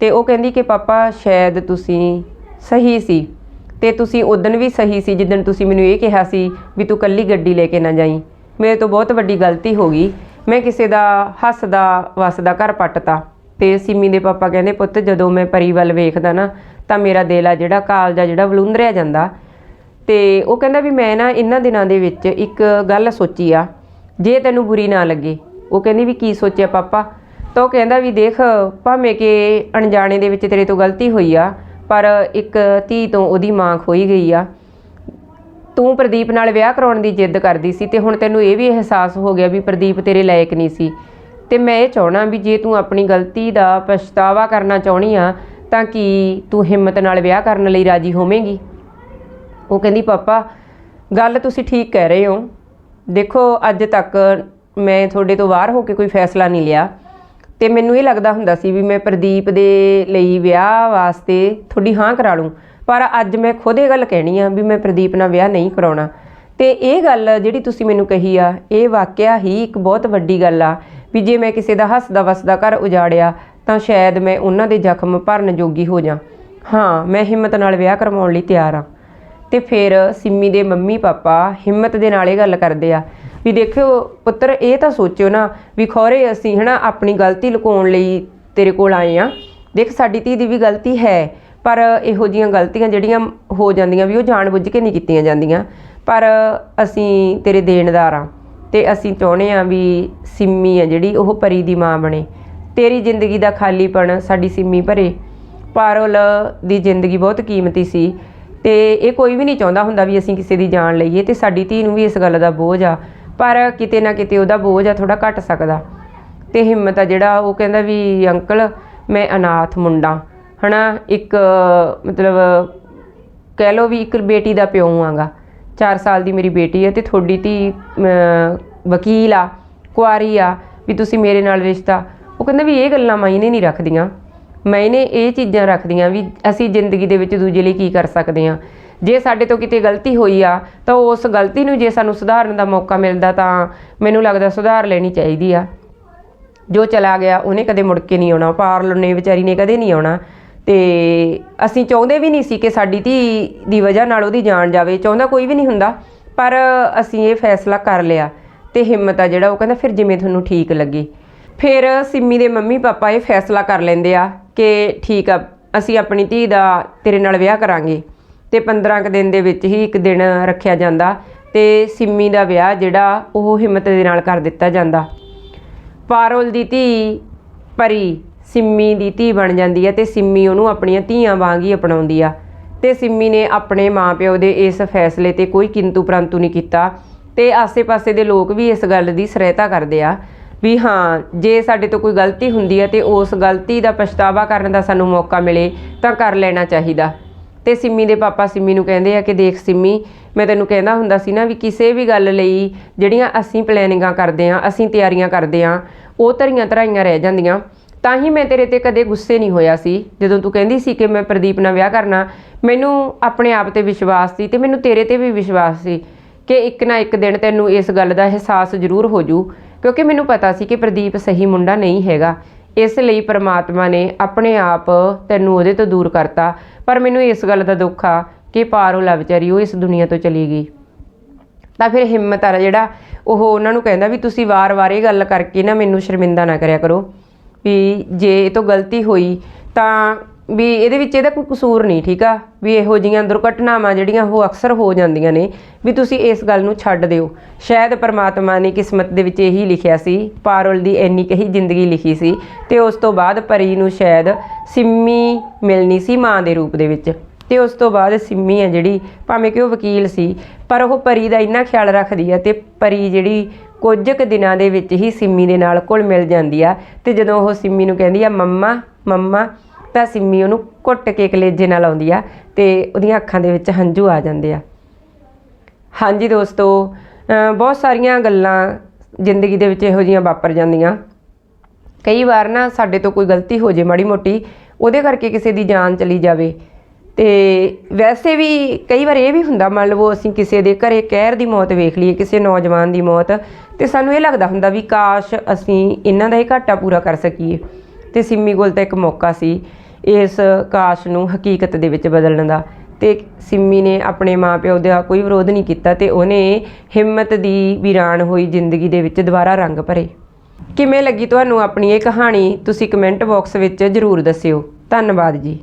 ਤੇ ਉਹ ਕਹਿੰਦੀ ਕਿ ਪਾਪਾ, ਸ਼ਾਇਦ ਤੁਸੀਂ ਸਹੀ ਸੀ ਤੇ ਤੁਸੀਂ ਉਦੋਂ ਵੀ ਸਹੀ ਸੀ ਜਿੱਦਣ ਤੁਸੀਂ ਮੈਨੂੰ ਇਹ ਕਿਹਾ ਸੀ ਵੀ ਤੂੰ ਕੱਲੀ ਗੱਡੀ ਲੈ ਕੇ ਨਾ ਜਾਈਂ। ਮੇਰੇ ਤੋਂ ਬਹੁਤ ਵੱਡੀ ਗਲਤੀ ਹੋ ਗਈ। ਮੈਂ ਕਿਸੇ ਦਾ ਹੱਸਦਾ, ਵਸਦਾ, ਘਰ ਪੱਟਤਾ ਤੇ ਸਿਮੀ ਦੇ ਪਾਪਾ ਕਹਿੰਦੇ, ਪੁੱਤ, ਜਦੋਂ ਮੈਂ ਪਰੀ ਵੱਲ ਵੇਖਦਾ ਨਾ, ਤਾਂ ਮੇਰਾ ਦਿਲ ਆ ਜਿਹੜਾ ਕਾਲਜਾ ਜਿਹੜਾ ਵਲੂੰਦਰਿਆ ਜਾਂਦਾ। ਤੇ ਉਹ ਕਹਿੰਦਾ ਵੀ ਮੈਂ ਨਾ ਇਹਨਾਂ ਦਿਨਾਂ ਦੇ ਵਿੱਚ ਇੱਕ ਗੱਲ ਸੋਚੀ ਆ, ਜੇ ਤੈਨੂੰ ਬੁਰੀ ਨਾ ਲੱਗੇ। ਉਹ ਕਹਿੰਦੀ ਵੀ ਕੀ ਸੋਚਿਆ ਪਾਪਾ? ਤਾਂ ਉਹ ਕਹਿੰਦਾ ਵੀ ਦੇਖ, ਭਾਵੇਂ ਕਿ ਅਣਜਾਣੇ ਦੇ ਵਿੱਚ ਤੇਰੇ ਤੋਂ ਗਲਤੀ ਹੋਈ ਆ, ਪਰ ਇੱਕ ਧੀ ਤੋਂ ਉਹਦੀ ਮਾਂ ਖੋਈ ਗਈ ਆ। ਤੂੰ ਪ੍ਰਦੀਪ ਨਾਲ ਵਿਆਹ ਕਰਾਉਣ ਦੀ ਜਿੱਦ ਕਰਦੀ ਸੀ ਤੇ ਹੁਣ ਤੈਨੂੰ ਇਹ ਵੀ ਅਹਿਸਾਸ ਹੋ ਗਿਆ ਵੀ ਪ੍ਰਦੀਪ ਤੇਰੇ ਲਾਇਕ ਨਹੀਂ ਸੀ। ਤੇ ਮੈਂ ਇਹ ਚਾਹਣਾ ਵੀ ਜੇ ਤੂੰ ਆਪਣੀ ਗਲਤੀ ਦਾ ਪਛਤਾਵਾ ਕਰਨਾ ਚਾਹਣੀ ਆ, ਤਾਂ ਕੀ ਤੂੰ ਹਿੰਮਤ ਨਾਲ ਵਿਆਹ ਕਰਨ ਲਈ ਰਾਜੀ ਹੋਵੇਂਗੀ? ਉਹ ਕਹਿੰਦੀ, ਪਾਪਾ, ਗੱਲ ਤੁਸੀਂ ਠੀਕ ਕਹਿ ਰਹੇ ਹੋ। ਦੇਖੋ, ਅੱਜ ਤੱਕ ਮੈਂ ਤੁਹਾਡੇ ਤੋਂ ਬਾਹਰ ਹੋ ਕੇ ਕੋਈ ਫੈਸਲਾ ਨਹੀਂ ਲਿਆ। ਤੇ ਮੈਨੂੰ ਇਹ ਲੱਗਦਾ ਹੁੰਦਾ ਸੀ ਵੀ ਮੈਂ ਪ੍ਰਦੀਪ ਦੇ ਲਈ ਵਿਆਹ ਵਾਸਤੇ ਤੁਹਾਡੀ ਹਾਂ ਕਰਾ ਲੂੰ ਪਰ ਅੱਜ ਮੈਂ ਖੁਦ ਇਹ ਗੱਲ ਕਹਿਣੀ ਆ ਵੀ ਮੈਂ ਪ੍ਰਦੀਪ ਨਾਲ ਵਿਆਹ ਨਹੀਂ ਕਰਾਉਣਾ। ਤੇ ਇਹ ਗੱਲ ਜਿਹੜੀ ਤੁਸੀਂ ਮੈਨੂੰ ਕਹੀ ਆ, ਇਹ ਵਾਕਿਆ ਹੀ ਇੱਕ ਬਹੁਤ ਵੱਡੀ ਗੱਲ ਆ ਵੀ ਜੇ ਮੈਂ ਕਿਸੇ ਦਾ ਹੱਸਦਾ ਵਸਦਾ ਘਰ ਉਜਾੜਿਆ, ਤਾਂ ਸ਼ਾਇਦ ਮੈਂ ਉਹਨਾਂ ਦੇ ਜ਼ਖਮ ਭਰਨ ਜੋਗੀ ਹੋ ਜਾ। ਹਾਂ, ਮੈਂ ਹਿੰਮਤ ਨਾਲ ਵਿਆਹ ਕਰਵਾਉਣ ਲਈ ਤਿਆਰ ਆ। ਤੇ ਫਿਰ ਸਿੰਮੀ ਦੇ ਮੰਮੀ ਪਾਪਾ ਹਿੰਮਤ ਦੇ ਨਾਲ ਇਹ ਗੱਲ ਕਰਦੇ ਆ ਵੀ ਦੇਖਿਓ ਪੁੱਤਰ, ਇਹ ਤਾਂ ਸੋਚਿਓ ਨਾ ਵੀ ਖੋਰੇ ਅਸੀਂ ਹਨਾ ਆਪਣੀ ਗਲਤੀ ਲੁਕਾਉਣ ਲਈ ਤੇਰੇ ਕੋਲ ਆਏ ਆ ਦੇਖ, ਸਾਡੀ ਧੀ ਦੀ ਵੀ ਗਲਤੀ ਹੈ, ਪਰ ਇਹੋ ਜੀਆਂ ਗਲਤੀਆਂ ਜਿਹੜੀਆਂ ਹੋ ਜਾਂਦੀਆਂ ਵੀ ਉਹ ਜਾਣਬੁੱਝ ਕੇ ਨਹੀਂ ਕੀਤੀਆਂ ਜਾਂਦੀਆਂ। ਪਰ ਅਸੀਂ ਤੇਰੇ ਦੇਣਦਾਰ ਆ ਤੇ ਅਸੀਂ ਚਾਹੁੰਦੇ ਆ ਵੀ ਸਿੰਮੀ ਆ ਜਿਹੜੀ, ਉਹ ਪਰੀ ਦੀ ਮਾਂ ਬਣੇ। ਤੇਰੀ ਜ਼ਿੰਦਗੀ ਦਾ ਖਾਲੀਪਣ ਸਾਡੀ ਸਿੰਮੀ ਭਰੇ। ਪਾਰੁਲ ਦੀ ਜ਼ਿੰਦਗੀ ਬਹੁਤ ਕੀਮਤੀ ਸੀ ਤੇ ਇਹ ਕੋਈ ਵੀ ਨਹੀਂ ਚਾਹੁੰਦਾ ਹੁੰਦਾ ਵੀ ਅਸੀਂ ਕਿਸੇ ਦੀ ਜਾਨ ਲਈਏ ਤੇ ਸਾਡੀ ਧੀ ਨੂੰ ਵੀ ਇਸ ਗੱਲ ਦਾ ਬੋਝ ਆ ਪਰ ਕਿਤੇ ਨਾ ਕਿਤੇ ਉਹਦਾ ਬੋਝ ਆ ਥੋੜਾ ਘਟ ਸਕਦਾ। ਤੇ ਹਿੰਮਤ ਆ ਜਿਹੜਾ ਉਹ ਕਹਿੰਦਾ ਵੀ ਅੰਕਲ, ਮੈਂ ਅਨਾਥ ਮੁੰਡਾ। ਹਨਾ, ਇੱਕ, ਮਤਲਬ, ਕਹਿ ਲਓ ਵੀ ਇੱਕ ਬੇਟੀ ਦਾ ਪਿਓ ਆਂਗਾ। 4 ਸਾਲ ਦੀ ਮੇਰੀ ਬੇਟੀ ਹੈ ਤੇ ਤੁਹਾਡੀ ਧੀ ਵਕੀਲ ਆ, ਕੁਆਰੀ ਆ, ਵੀ ਤੁਸੀਂ ਮੇਰੇ ਨਾਲ ਰਿਸ਼ਤਾ। ਉਹ ਕਹਿੰਦਾ ਵੀ ਇਹ ਗੱਲਾਂ ਮਾਇਨੇ ਨਹੀਂ ਰੱਖਦੀਆਂ। ਮਾਇਨੇ ਇਹ ਚੀਜ਼ਾਂ ਰੱਖਦੀਆਂ ਵੀ ਅਸੀਂ ਜ਼ਿੰਦਗੀ ਦੇ ਵਿੱਚ ਦੂਜੇ ਲਈ ਕੀ ਕਰ ਸਕਦੇ ਹਾਂ। ਜੇ ਸਾਡੇ ਤੋਂ ਕਿਤੇ ਗਲਤੀ ਹੋਈ ਆ, ਤਾਂ ਉਸ ਗਲਤੀ ਨੂੰ ਜੇ ਸਾਨੂੰ ਸੁਧਾਰਨ ਦਾ ਮੌਕਾ ਮਿਲਦਾ ਤਾਂ ਮੈਨੂੰ ਲੱਗਦਾ ਸੁਧਾਰ ਲੈਣੀ ਚਾਹੀਦੀ ਆ। ਜੋ ਚਲਾ ਗਿਆ, ਉਹਨੇ ਕਦੇ ਮੁੜ ਕੇ ਨਹੀਂ ਆਉਣਾ, ਪਾਰਲ ਨੇ, ਵਿਚਾਰੀ ਨੇ ਕਦੇ ਨਹੀਂ ਆਉਣਾ। ਤੇ ਅਸੀਂ ਚਾਹੁੰਦੇ ਵੀ ਨਹੀਂ ਸੀ ਕਿ ਸਾਡੀ ਧੀ ਦੀ ਵਜ੍ਹਾ ਨਾਲ ਉਹਦੀ ਜਾਨ ਜਾਵੇ, ਚਾਹੁੰਦਾ ਕੋਈ ਵੀ ਨਹੀਂ ਹੁੰਦਾ, ਪਰ ਅਸੀਂ ਇਹ ਫੈਸਲਾ ਕਰ ਲਿਆ ਤੇ ਹਿੰਮਤ ਆ ਜਿਹੜਾ ਉਹ ਕਹਿੰਦਾ ਫਿਰ ਜਿਵੇਂ ਤੁਹਾਨੂੰ ਠੀਕ ਲੱਗੇ। ਫਿਰ ਸਿੰਮੀ ਦੇ ਮੰਮੀ ਪਾਪਾ ਇਹ ਫੈਸਲਾ ਕਰ ਲੈਂਦੇ ਆ ਕਿ ਠੀਕ ਆ, ਅਸੀਂ ਆਪਣੀ ਧੀ ਦਾ ਤੇਰੇ ਨਾਲ ਵਿਆਹ ਕਰਾਂਗੇ। ਤੇ 15 ਕੁ ਦਿਨ ਦੇ ਵਿੱਚ ਹੀ ਇੱਕ ਦਿਨ ਰੱਖਿਆ ਜਾਂਦਾ ਤੇ ਸਿੰਮੀ ਦਾ ਵਿਆਹ ਜਿਹੜਾ ਉਹ ਹਿੰਮਤ ਦੇ ਨਾਲ ਕਰ ਦਿੱਤਾ ਜਾਂਦਾ। ਪਾਰੋਲ ਦੀ ਧੀ ਪਰੀ ਸਿੰਮੀ ਦੀ ਧੀ ਬਣ ਜਾਂਦੀ ਹੈ ਤੇ ਸਿੰਮੀ ਉਹਨੂੰ ਆਪਣੀਆਂ ਧੀਆਂ ਵਾਂਗ ਹੀ ਅਪਣਾਉਂਦੀ ਆ। ਤੇ ਸਿੰਮੀ ਨੇ ਆਪਣੇ ਮਾਪਿਓ ਦੇ ਇਸ ਫੈਸਲੇ ਤੇ ਕੋਈ ਕਿੰਤੂ ਪ੍ਰੰਤੂ ਨਹੀਂ ਕੀਤਾ ਤੇ ਆਸੇ-ਪਾਸੇ ਦੇ ਲੋਕ ਵੀ ਇਸ ਗੱਲ ਦੀ ਸਰਾਹਤਾ ਕਰਦੇ ਆ ਵੀ ਹਾਂ, ਜੇ ਸਾਡੇ ਤੋਂ ਕੋਈ ਗਲਤੀ ਹੁੰਦੀ ਹੈ ਤੇ ਉਸ ਗਲਤੀ ਦਾ ਪਛਤਾਵਾ ਕਰਨ ਦਾ ਸਾਨੂੰ ਮੌਕਾ ਮਿਲੇ ਤਾਂ ਕਰ ਲੈਣਾ ਚਾਹੀਦਾ। ਤੇ ਸਿੰਮੀ ਦੇ ਪਾਪਾ ਸਿੰਮੀ ਨੂੰ ਕਹਿੰਦੇ ਆ ਕਿ ਦੇਖ ਸਿੰਮੀ, ਮੈਂ ਤੈਨੂੰ ਕਹਿੰਦਾ ਹੁੰਦਾ ਸੀ ਨਾ ਵੀ ਕਿਸੇ ਵੀ ਗੱਲ ਲਈ ਜਿਹੜੀਆਂ ਅਸੀਂ ਪਲੈਨਿੰਗਾਂ ਕਰਦੇ ਆਂ, ਅਸੀਂ ਤਿਆਰੀਆਂ ਕਰਦੇ ਆਂ, ਉਹ ਧਰੀਆਂ ਧਰਾਈਆਂ ਰਹਿ ਜਾਂਦੀਆਂ। ਤਾਂ ਹੀ ਮੈਂ ਤੇਰੇ ਤੇ ਕਦੇ ਗੁੱਸੇ ਨਹੀਂ ਹੋਇਆ ਸੀ। ਜਦੋਂ ਤੂੰ ਕਹਿੰਦੀ ਸੀ ਕਿ ਮੈਂ ਪ੍ਰਦੀਪ ਨਾਲ ਵਿਆਹ ਕਰਨਾ, ਮੈਨੂੰ ਆਪਣੇ ਆਪ ਤੇ ਵਿਸ਼ਵਾਸ ਸੀ ਤੇ ਮੈਨੂੰ ਤੇਰੇ ਤੇ ਵੀ ਵਿਸ਼ਵਾਸ ਸੀ ਕਿ ਇੱਕ ਨਾ ਇੱਕ ਦਿਨ ਤੈਨੂੰ ਇਸ ਗੱਲ ਦਾ ਅਹਿਸਾਸ ਜ਼ਰੂਰ ਹੋ ਜੂ। ਕਿਉਂਕਿ ਮੈਨੂੰ ਪਤਾ ਸੀ ਕਿ ਪ੍ਰਦੀਪ ਸਹੀ ਮੁੰਡਾ ਨਹੀਂ ਹੈਗਾ। ਇਸ ਲਈ ਪ੍ਰਮਾਤਮਾ ਨੇ ਆਪਣੇ ਆਪ ਤੈਨੂੰ ਉਹਦੇ ਤੋਂ ਦੂਰ ਕਰਤਾ। ਪਰ ਮੈਨੂੰ ਇਸ ਗੱਲ ਦਾ ਦੁੱਖ ਆ ਕਿ ਪਾਰੋਲਾ ਵਿਚਾਰੀ ਉਹ ਇਸ ਦੁਨੀਆ ਤੋਂ ਚਲੀ ਗਈ। ਤਾਂ ਫਿਰ ਹਿੰਮਤ ਆ ਜਿਹੜਾ ਉਹ ਉਹਨਾਂ ਨੂੰ ਕਹਿੰਦਾ ਵੀ ਤੁਸੀਂ ਵਾਰ-ਵਾਰ ਇਹ ਗੱਲ ਕਰਕੇ ਨਾ ਮੈਨੂੰ ਸ਼ਰਮਿੰਦਾ ਨਾ ਕਰਿਆ ਕਰੋ ਵੀ ਜੇ ਇਹ ਤੋਂ ਗਲਤੀ ਹੋਈ ਤਾਂ ਵੀ ਇਹਦੇ ਵਿੱਚ ਇਹਦਾ ਕੋਈ ਕਸੂਰ ਨਹੀਂ, ਠੀਕ ਆ? ਵੀ ਇਹੋ ਜੀਆਂ ਦੁਰਘਟਨਾਵਾਂ ਜਿਹੜੀਆਂ ਉਹ ਅਕਸਰ ਹੋ ਜਾਂਦੀਆਂ ਨੇ, ਵੀ ਤੁਸੀਂ ਇਸ ਗੱਲ ਨੂੰ ਛੱਡ ਦਿਓ। ਸ਼ਾਇਦ ਪਰਮਾਤਮਾ ਨੇ ਕਿਸਮਤ ਦੇ ਵਿੱਚ ਇਹੀ ਲਿਖਿਆ ਸੀ, ਪਾਰੁਲ ਦੀ ਇੰਨੀ ਕਹੀ ਜ਼ਿੰਦਗੀ ਲਿਖੀ ਸੀ, ਤੇ ਉਸ ਤੋਂ ਬਾਅਦ ਪਰੀ ਨੂੰ ਸ਼ਾਇਦ ਸਿੰਮੀ ਮਿਲਣੀ ਸੀ ਮਾਂ ਦੇ ਰੂਪ ਦੇ ਵਿੱਚ। ਤੇ ਉਸ ਤੋਂ ਬਾਅਦ ਸਿੰਮੀ ਹੈ ਜਿਹੜੀ, ਭਾਵੇਂ ਕਿ ਉਹ ਵਕੀਲ ਸੀ, ਪਰ ਉਹ ਪਰੀ ਦਾ ਇੰਨਾ ਖਿਆਲ ਰੱਖਦੀ ਆ ਤੇ ਪਰੀ ਜਿਹੜੀ ਕੁਝ ਕੁ ਦਿਨਾਂ ਦੇ ਵਿੱਚ ਹੀ ਸਿੰਮੀ ਦੇ ਨਾਲ ਕੋਲ ਮਿਲ ਜਾਂਦੀ ਆ, ਤੇ ਜਦੋਂ ਉਹ ਸਿੰਮੀ ਨੂੰ ਕਹਿੰਦੀ ਆ, ਮੰਮਾ ਮੰਮਾ ਤਾਂ ਸਿੰਮੀ ਉਹਨੂੰ ਘੁੱਟ ਕੇ ਕਲੇਜੇ ਨਾਲ ਆਉਂਦੀ ਆ ਤੇ ਉਹਦੀਆਂ ਅੱਖਾਂ ਦੇ ਵਿੱਚ ਹੰਝੂ ਆ ਜਾਂਦੇ ਆ। ਹਾਂਜੀ ਦੋਸਤੋ ਬਹੁਤ ਸਾਰੀਆਂ ਗੱਲਾਂ ਜ਼ਿੰਦਗੀ ਦੇ ਵਿੱਚ ਇਹੋ ਜੀਆਂ ਵਾਪਰ ਜਾਂਦੀਆਂ। ਕਈ ਵਾਰ ਨਾ ਸਾਡੇ ਤੋਂ ਕੋਈ ਗਲਤੀ ਹੋ ਜੇ ਮਾੜੀ ਮੋਟੀ, ਉਹਦੇ ਕਰਕੇ ਕਿਸੇ ਦੀ ਜਾਨ ਚਲੀ ਜਾਵੇ। ਤੇ ਵੈਸੇ ਵੀ ਕਈ ਵਾਰ ਇਹ ਵੀ ਹੁੰਦਾ, ਮੰਨ ਲਵੋ ਅਸੀਂ ਕਿਸੇ ਦੇ ਘਰੇ ਕਹਿਰ ਦੀ ਮੌਤ ਵੇਖ ਲਈਏ, ਕਿਸੇ ਨੌਜਵਾਨ ਦੀ ਮੌਤ, ਤੇ ਸਾਨੂੰ ਇਹ ਲੱਗਦਾ ਹੁੰਦਾ ਵੀ ਕਾਸ਼ ਅਸੀਂ ਇਹਨਾਂ ਦਾ ਇਹ ਘਾਟਾ ਪੂਰਾ ਕਰ ਸਕੀਏ। ਤੇ ਸਿੰਮੀ ਕੋਲ ਤਾਂ ਇੱਕ ਮੌਕਾ ਸੀ। ਇਸ ਕਾਸ਼ ਨੂੰ ਹਕੀਕਤ ਦੇ ਵਿੱਚ ਬਦਲਣ ਦਾ। ਤੇ ਸਿੰਮੀ ਨੇ ਆਪਣੇ ਮਾਪਿਓ ਦਾ ਕੋਈ ਵਿਰੋਧ ਨਹੀਂ ਕੀਤਾ ਤੇ ਉਹਨੇ ਹਿੰਮਤ ਦੀ ਵੀਰਾਨ ਹੋਈ ਜ਼ਿੰਦਗੀ ਦੇ ਵਿੱਚ ਦੁਬਾਰਾ ਰੰਗ ਭਰੇ। ਕਿਵੇਂ ਲੱਗੀ ਤੁਹਾਨੂੰ ਆਪਣੀ ਇਹ ਕਹਾਣੀ? ਤੁਸੀਂ ਕਮੈਂਟ ਬਾਕਸ ਵਿੱਚ ਜ਼ਰੂਰ ਦੱਸਿਓ। ਧੰਨਵਾਦ ਜੀ।